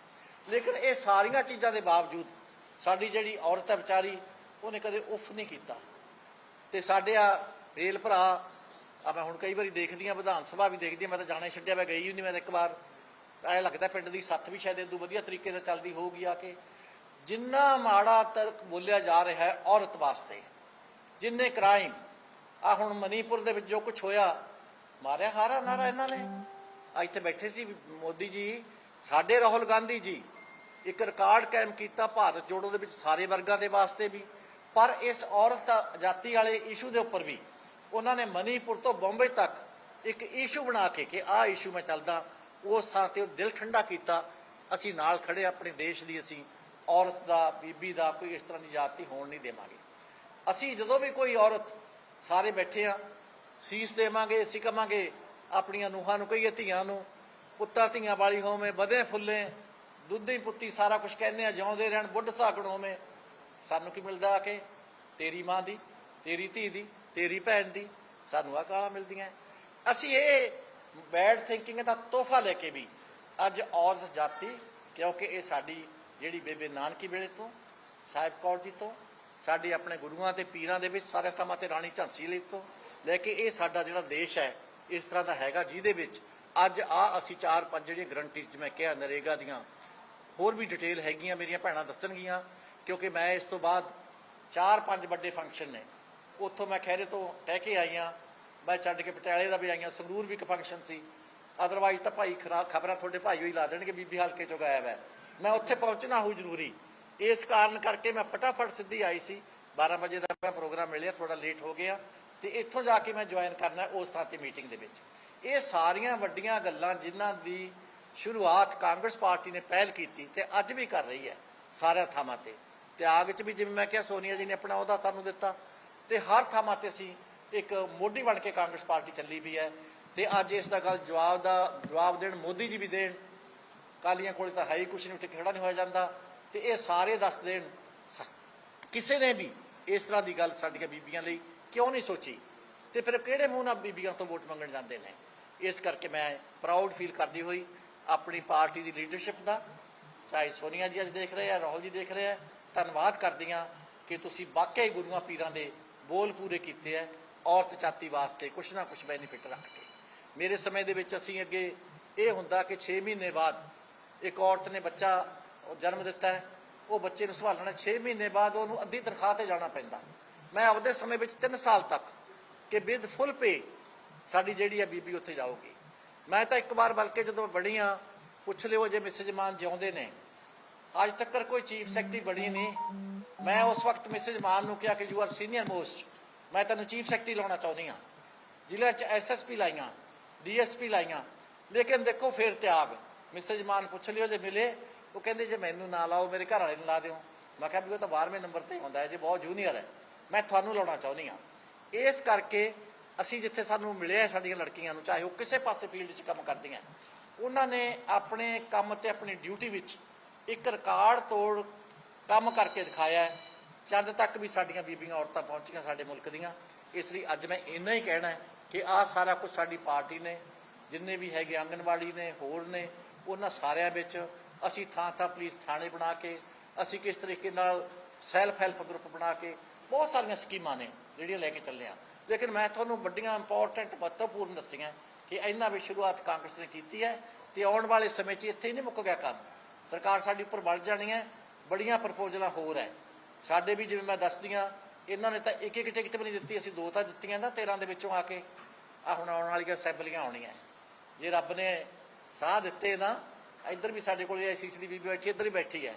ਲੇਕਿਨ ਇਹ ਸਾਰੀਆਂ ਚੀਜ਼ਾਂ ਦੇ ਬਾਵਜੂਦ ਸਾਡੀ ਜਿਹੜੀ ਔਰਤ ਹੈ ਵਿਚਾਰੀ, ਉਹਨੇ ਕਦੇ ਉਫ ਨਹੀਂ ਕੀਤਾ। ਤੇ ਸਾਡੇ ਆ ਰੇਲ ਭਰਾ ਆ ਮੈਂ ਹੁਣ ਕਈ ਵਾਰੀ ਦੇਖਦੀ ਆ ਵਿਧਾਨ ਸਭਾ ਵੀ ਦੇਖਦੀ ਆ ਮੈਂ ਤਾਂ ਜਾਣਾ ਹੀ ਛੱਡਿਆ, ਮੈਂ ਗਈ ਨਹੀਂ ਮੈਂ ਤਾਂ ਇੱਕ ਵਾਰ ਐ ਲੱਗਦਾ ਪਿੰਡ ਦੀ ਸੱਥ ਵੀ ਸ਼ਾਇਦ ਇਦੋਂ ਵਧੀਆ ਤਰੀਕੇ ਨਾਲ ਚੱਲਦੀ ਹੋਊਗੀ ਆ ਕੇ। ਜਿੰਨਾ ਮਾੜਾ ਤਰਕ ਬੋਲਿਆ ਜਾ ਰਿਹਾ ਹੈ ਔਰਤ ਵਾਸਤੇ, ਜਿੰਨੇ ਕ੍ਰਾਈਮ ਆ ਹੁਣ ਮਨੀਪੁਰ ਦੇ ਵਿੱਚ ਜੋ ਕੁਝ ਹੋਇਆ, ਮਾਰਿਆ ਹਾਰਾ ਨਾਰਾ ਇਹਨਾਂ ਨੇ। ਆ ਇੱਥੇ ਬੈਠੇ ਸੀ ਮੋਦੀ ਜੀ, ਸਾਡੇ ਰਾਹੁਲ ਗਾਂਧੀ ਜੀ, ਇੱਕ ਰਿਕਾਰਡ ਕਾਇਮ ਕੀਤਾ ਭਾਰਤ ਜੋੜੋ ਦੇ ਵਿੱਚ ਸਾਰੇ ਵਰਗਾਂ ਦੇ ਵਾਸਤੇ ਵੀ, ਪਰ ਇਸ ਔਰਤ ਆਜ਼ਾਦੀ ਵਾਲੇ ਇਸ਼ੂ ਦੇ ਉੱਪਰ ਵੀ ਉਹਨਾਂ ਨੇ ਮਨੀਪੁਰ ਤੋਂ ਬੰਬਈ ਤੱਕ ਇੱਕ ਇਸ਼ੂ ਬਣਾ ਕੇ ਕਿ ਆਹ ਇਸ਼ੂ ਮੈਂ ਚੱਲਦਾ, ਉਸ ਥਾਂ ਤੇ ਉਹ ਦਿਲ ਠੰਡਾ ਕੀਤਾ। ਅਸੀਂ ਨਾਲ ਖੜੇ ਆਪਣੇ ਦੇਸ਼ ਦੀ ਅਸੀਂ ਔਰਤ ਦਾ, ਬੀਬੀ ਦਾ ਕੋਈ ਇਸ ਤਰ੍ਹਾਂ ਦੀ ਜਾਤੀ ਹੋਣ ਨਹੀਂ ਦੇਵਾਂਗੇ। ਅਸੀਂ ਜਦੋਂ ਵੀ ਕੋਈ ਔਰਤ ਸਾਰੇ ਬੈਠੇ ਆ ਸੀਸ ਦੇਵਾਂਗੇ, ਅਸੀਂ ਕਵਾਂਗੇ ਆਪਣੀਆਂ ਨੂਹਾਂ ਨੂੰ ਕਹੀਏ, ਧੀਆਂ ਨੂੰ, ਪੁੱਤਾਂ ਧੀਆਂ ਵਾਲੀ ਹੋਵੇਂ, ਵਧੇ ਫੁੱਲੇ, ਦੁੱਧੀ ਪੁੱਤੀ ਸਾਰਾ ਕੁਝ ਕਹਿੰਦੇ ਆ ਜਿਉਂਦੇ ਰਹਿਣ, ਬੁੱਢ ਸਾਗਣ ਹੋਵੇਂ, ਸਾਨੂੰ ਕੀ ਮਿਲਦਾ ਆ ਕੇ? ਤੇਰੀ ਮਾਂ ਦੀ, ਤੇਰੀ ਧੀ ਦੀ। ਤੇਰੀ ਭੈਣ ਦੀ, ਸਾਨੂੰ ਆ ਗਾਲਾਂ ਮਿਲਦੀਆਂ। ਅਸੀਂ ਇਹ ਬੈਡ ਥਿੰਕਿੰਗ ਦਾ ਤੋਹਫਾ ਲੈ ਕੇ ਵੀ ਅੱਜ ਔਰਤ ਜਾਤੀ, ਕਿਉਂਕਿ ਇਹ ਸਾਡੀ ਜਿਹੜੀ ਬੇਬੇ ਨਾਨਕੀ ਵੇਲੇ ਤੋਂ, ਸਾਹਿਬ ਕੌਰ ਜੀ ਤੋਂ, ਸਾਡੇ ਆਪਣੇ ਗੁਰੂਆਂ ਤੇ ਪੀਰਾਂ ਦੇ ਵਿੱਚ ਸਾਰੇ ਥਾਵਾਂ ਤੇ ਰਾਣੀ ਝਾਂਸੀ ਲਈ ਤੋਂ, ਲੈ ਕੇ ਇਹ ਸਾਡਾ ਜਿਹੜਾ ਦੇਸ਼ ਹੈ, ਇਸ ਤਰ੍ਹਾਂ ਦਾ ਹੈਗਾ ਜਿਹਦੇ ਵਿੱਚ ਅੱਜ ਆ ਅਸੀਂ ਚਾਰ ਪੰਜ ਜਿਹੜੀਆਂ ਗਰੰਟੀਜ਼ ਜਿਵੇਂ ਕਿਹਾ ਨਰੇਗਾ ਦੀਆਂ, ਹੋਰ ਵੀ ਡਿਟੇਲ ਹੈਗੀਆਂ ਮੇਰੀਆਂ ਭੈਣਾਂ ਦੱਸਣਗੀਆਂ, ਕਿਉਂਕਿ ਮੈਂ ਇਸ ਤੋਂ ਬਾਅਦ ਚਾਰ ਪੰਜ ਵੱਡੇ ਫੰਕਸ਼ਨ ਨੇ। ਉੱਥੋਂ ਮੈਂ ਖੈਰੇ ਤੋਂ ਕਹਿ ਕੇ ਆਈਆਂ। ਮੈਂ ਛੱਡ ਕੇ ਪਟਿਆਲੇ ਦਾ ਵੀ ਆਈਆਂ। ਸੰਗਰੂਰ ਵੀ ਇੱਕ ਫੰਕਸ਼ਨ ਸੀ। ਅਦਰਵਾਈਜ਼ ਤਾਂ ਭਾਈ ਖਰਾ, ਖਬਰਾਂ ਤੁਹਾਡੇ ਭਾਈ ਹੋਈ ਲਾ ਦੇਣਗੇ, ਬੀਬੀ ਹਲਕੇ ਚੋਂ ਗਾਇਬ ਹੈ। ਮੈਂ ਉੱਥੇ ਪਹੁੰਚਣਾ ਹੋਊ ਜ਼ਰੂਰੀ। ਇਸ ਕਾਰਨ ਕਰਕੇ ਮੈਂ ਫਟਾਫਟ ਸਿੱਧੀ ਆਈ ਸੀ। 12 ਵਜੇ ਦਾ ਮੈਂ ਪ੍ਰੋਗਰਾਮ ਮਿਲਿਆ ਥੋੜਾ ਲੇਟ ਹੋ ਗਿਆ। ਤੇ ਇੱਥੋਂ ਜਾ ਕੇ ਮੈਂ ਜੁਆਇਨ ਕਰਨਾ ਉਸ ਥਾਂ ਤੇ ਮੀਟਿੰਗ ਦੇ ਵਿੱਚ। ਇਹ ਸਾਰੀਆਂ ਵੱਡੀਆਂ ਗੱਲਾਂ ਜਿਨ੍ਹਾਂ ਦੀ ਸ਼ੁਰੂਆਤ ਕਾਂਗਰਸ ਪਾਰਟੀ ਨੇ ਪਹਿਲ ਕੀਤੀ ਤੇ ਅੱਜ ਵੀ ਕਰ ਰਹੀ ਹੈ, ਸਾਰਿਆਂ ਥਾਵਾਂ ਤੇ। ਤਿਆਗ ਚ ਵੀ ਜਿਵੇਂ ਮੈਂ ਕਿਹਾ, ਸੋਨੀਆ ਜੀ ਨੇ ਆਪਣਾ ਉਹਦਾ ਸਾਨੂੰ ਦਿੱਤਾ। ਤੇ ਹਰ ਥਾਵਾਂ ਤੇ ਅਸੀਂ ਇੱਕ ਮੋਢੀ ਬਣ ਕੇ ਕਾਂਗਰਸ ਪਾਰਟੀ ਚੱਲੀ ਵੀ ਹੈ ਤੇ ਅੱਜ ਇਸ ਦਾ ਗੱਲ ਜਵਾਬ ਦਾ, ਜਵਾਬ ਦੇਣ ਮੋਦੀ ਜੀ ਵੀ ਦੇਣ। ਕਾਲੀਆਂ ਕੋਲੇ ਤਾਂ ਹੈ ਹੀ ਕੁਛ ਨਹੀਂ ਉੱਥੇ ਖੜਾ ਨਹੀਂ ਹੋਇਆ ਜਾਂਦਾ। ਤੇ ਇਹ ਸਾਰੇ ਦੱਸ ਦੇਣ। ਕਿਸੇ ਨੇ ਵੀ ਇਸ ਤਰ੍ਹਾਂ ਦੀ ਗੱਲ ਸਾਡੀਆਂ ਬੀਬੀਆਂ ਲਈ ਕਿਉਂ ਨਹੀਂ ਸੋਚੀ? ਤੇ ਫਿਰ ਕਿਹੜੇ ਮੂੰਹ ਨਾਲ ਬੀਬੀਆਂ ਤੋਂ ਵੋਟ ਮੰਗਣ ਜਾਂਦੇ ਨੇ? ਇਸ ਕਰਕੇ ਮੈਂ ਪ੍ਰਾਊਡ ਫੀਲ ਕਰਦੀ ਹੋਈ ਆਪਣੀ ਪਾਰਟੀ ਦੀ ਲੀਡਰਸ਼ਿਪ ਦਾ, ਚਾਹੇ ਸੋਨੀਆ ਜੀ ਅੱਜ ਦੇਖ ਰਹੇ ਆ, ਰਾਹੁਲ ਜੀ ਦੇਖ ਰਹੇ ਆ, ਧੰਨਵਾਦ ਕਰਦੀ ਕਰਦੀਆਂ ਕਿ ਤੁਸੀਂ ਵਾਕਈ ਗੁਰੂਆਂ ਪੀਰਾਂ ਦੇ ਬੋਲ ਪੂਰੇ ਕੀਤੇ ਆ, ਔਰਤ ਜਾਤੀ ਵਾਸਤੇ ਕੁਛ ਨਾ ਕੁਛ ਬੈਨੀਫਿਟ ਰੱਖ ਕੇ। ਮੇਰੇ ਸਮੇਂ ਦੇ ਵਿੱਚ ਅਸੀਂ ਅੱਗੇ ਇਹ ਹੁੰਦਾ ਕਿ 6 ਮਹੀਨੇ ਬਾਅਦ ਇੱਕ ਔਰਤ ਨੇ ਬੱਚਾ ਜਨਮ ਦਿੱਤਾ ਉਹ ਬੱਚੇ ਨੂੰ ਸੰਭਾਲਣਾ 6 ਮਹੀਨੇ ਬਾਅਦ ਉਹਨੂੰ ਅੱਧੀ ਤਨਖਾਹ ਤੇ ਜਾਣਾ ਪੈਂਦਾ। ਮੈਂ ਆਪਦੇ ਸਮੇਂ ਵਿੱਚ 3 ਸਾਲ ਤੱਕ ਕਿ ਵਿਦ ਫੁੱਲ ਪੇ ਸਾਡੀ ਜਿਹੜੀ ਹੈ ਬੀਬੀ ਉੱਥੇ ਜਾਊਗੀ। ਮੈਂ ਤਾਂ ਇੱਕ ਵਾਰ ਬਲਕਿ ਜਦੋਂ ਬੜੀ ਆ ਪੁੱਛ ਲਿਓ ਜੇ ਮਿਸਿਜ ਮਾਨ ਜਿਉਂਦੇ ਨੇ, ਅੱਜ ਤੱਕ ਕੋਈ ਚੀਫ ਸੈਕਟਰੀ ਬਣੀ ਨਹੀਂ ਮੈਂ ਉਸ ਵਕਤ ਮਿਸਿਜ ਮਾਨ ਨੂੰ ਕਿਹਾ ਕਿ ਯੂ ਆਰ ਸੀਨੀਅਰ ਮੋਸਟ ਮੈਂ ਤੈਨੂੰ ਚੀਫ ਸੈਕਟਰੀ ਲਾਉਣਾ ਚਾਹੁੰਦੀ ਆ ਜ਼ਿਲ੍ਹੇ ਚ ਐਸਐਸਪੀ ਲਾਈਆਂ ਡੀਐਸਪੀ ਲਾਈਆਂ। ਲੇਕਿਨ ਦੇਖੋ ਫੇਰ ਤਿਆਗ ਮਿਸਿਜ ਮਾਨ ਪੁੱਛ ਲਿਓ ਜੇ ਮਿਲੇ, ਉਹ ਕਹਿੰਦੇ ਜੇ ਮੈਨੂੰ ਨਾ ਲਾਓ, ਮੇਰੇ ਘਰ ਵਾਲੇ ਨੂੰ ਲਾ ਦਿਓ। ਮੈਂ ਕਿਹਾ ਵੀ ਉਹ ਤਾਂ 12ਵੇਂ ਨੰਬਰ ਤੇ ਹੁੰਦਾ ਹੈ, ਜੇ ਬਹੁਤ ਜੂਨੀਅਰ ਹੈ। ਮੈਂ ਤੁਹਾਨੂੰ ਲਾਉਣਾ ਚਾਹੁੰਦੀ ਆ ਇਸ ਕਰਕੇ ਅਸੀਂ ਜਿੱਥੇ ਸਾਨੂੰ ਮਿਲਿਆ ਸਾਡੀਆਂ ਲੜਕੀਆਂ ਨੂੰ, ਚਾਹੇ ਉਹ ਕਿਸੇ ਪਾਸੇ ਫੀਲਡ 'ਚ ਕੰਮ ਕਰਦੀਆਂ। ਉਹਨਾਂ ਨੇ ਆਪਣੇ ਕੰਮ ਤੇ ਆਪਣੀ ਡਿਊਟੀ ਵਿੱਚ ਇੱਕ ਰਿਕਾਰਡ ਤੋੜ ਕੰਮ ਕਰਕੇ ਦਿਖਾਇਆ ਹੈ। ਚੰਦ ਤੱਕ ਵੀ ਸਾਡੀਆਂ ਬੀਬੀਆਂ ਔਰਤਾਂ ਪਹੁੰਚੀਆਂ ਸਾਡੇ ਮੁਲਕ ਦੀਆਂ। ਇਸ ਲਈ ਅੱਜ ਮੈਂ ਇੰਨਾ ਹੀ ਕਹਿਣਾ ਕਿ ਆਹ ਸਾਰਾ ਕੁਝ ਸਾਡੀ ਪਾਰਟੀ ਨੇ, ਜਿੰਨੇ ਵੀ ਹੈਗੇ ਆਂਗਨਵਾੜੀ ਨੇ, ਹੋਰ ਨੇ, ਉਹਨਾਂ ਸਾਰਿਆਂ ਵਿੱਚ ਅਸੀਂ ਥਾਂ ਥਾਂ ਪੁਲਿਸ ਥਾਣੇ ਬਣਾ ਕੇ, ਅਸੀਂ ਕਿਸ ਤਰੀਕੇ ਨਾਲ ਸੈਲਫ ਹੈਲਪ ਗਰੁੱਪ ਬਣਾ ਕੇ ਬਹੁਤ ਸਾਰੀਆਂ ਸਕੀਮਾਂ ਨੇ ਜਿਹੜੀਆਂ ਲੈ ਕੇ ਚੱਲੇ ਆ ਲੇਕਿਨ ਮੈਂ ਤੁਹਾਨੂੰ ਵੱਡੀਆਂ ਇੰਪੋਰਟੈਂਟ ਮਹੱਤਵਪੂਰਨ ਦੱਸੀਆਂ ਕਿ ਇਹਨਾਂ ਵਿੱਚ ਸ਼ੁਰੂਆਤ ਕਾਂਗਰਸ ਨੇ ਕੀਤੀ ਹੈ ਤੇ ਆਉਣ ਵਾਲੇ ਸਮੇਂ 'ਚ ਇੱਥੇ ਹੀ ਨਹੀਂ ਮੁੱਕ ਗਿਆ ਕੰਮ। ਸਰਕਾਰ ਸਾਡੀ ਉੱਪਰ ਵੱਲ ਜਾਣੀ ਹੈ ਬੜੀਆਂ ਪ੍ਰਪੋਜ਼ਲਾਂ ਹੋਰ ਹੈ। ਸਾਡੇ ਵੀ ਜਿਵੇਂ ਮੈਂ ਦੱਸਦੀਆਂ, ਇਹਨਾਂ ਨੇ ਤਾਂ ਇੱਕ ਇੱਕ ਟਿਕਟ ਵੀ ਨਹੀਂ ਦਿੱਤੀ, ਅਸੀਂ ਦੋ ਤਾਂ ਦਿੱਤੀਆਂ ਨਾ 13 ਦੇ ਵਿੱਚੋਂ ਆ ਕੇ। ਆ ਹੁਣ ਆਉਣ ਵਾਲੀਆਂ ਅਸੈਂਬਲੀਆਂ ਆਉਣੀਆਂ। ਜੇ ਰੱਬ ਨੇ ਸਾਹ ਦਿੱਤੇ ਨਾ, ਇੱਧਰ ਵੀ ਸਾਡੇ ਕੋਲ ਆਈਸੀਸੀ ਦੀ ਬੀਬੀ ਬੈਠੀ, ਇੱਧਰ ਹੀ ਬੈਠੀ ਹੈ।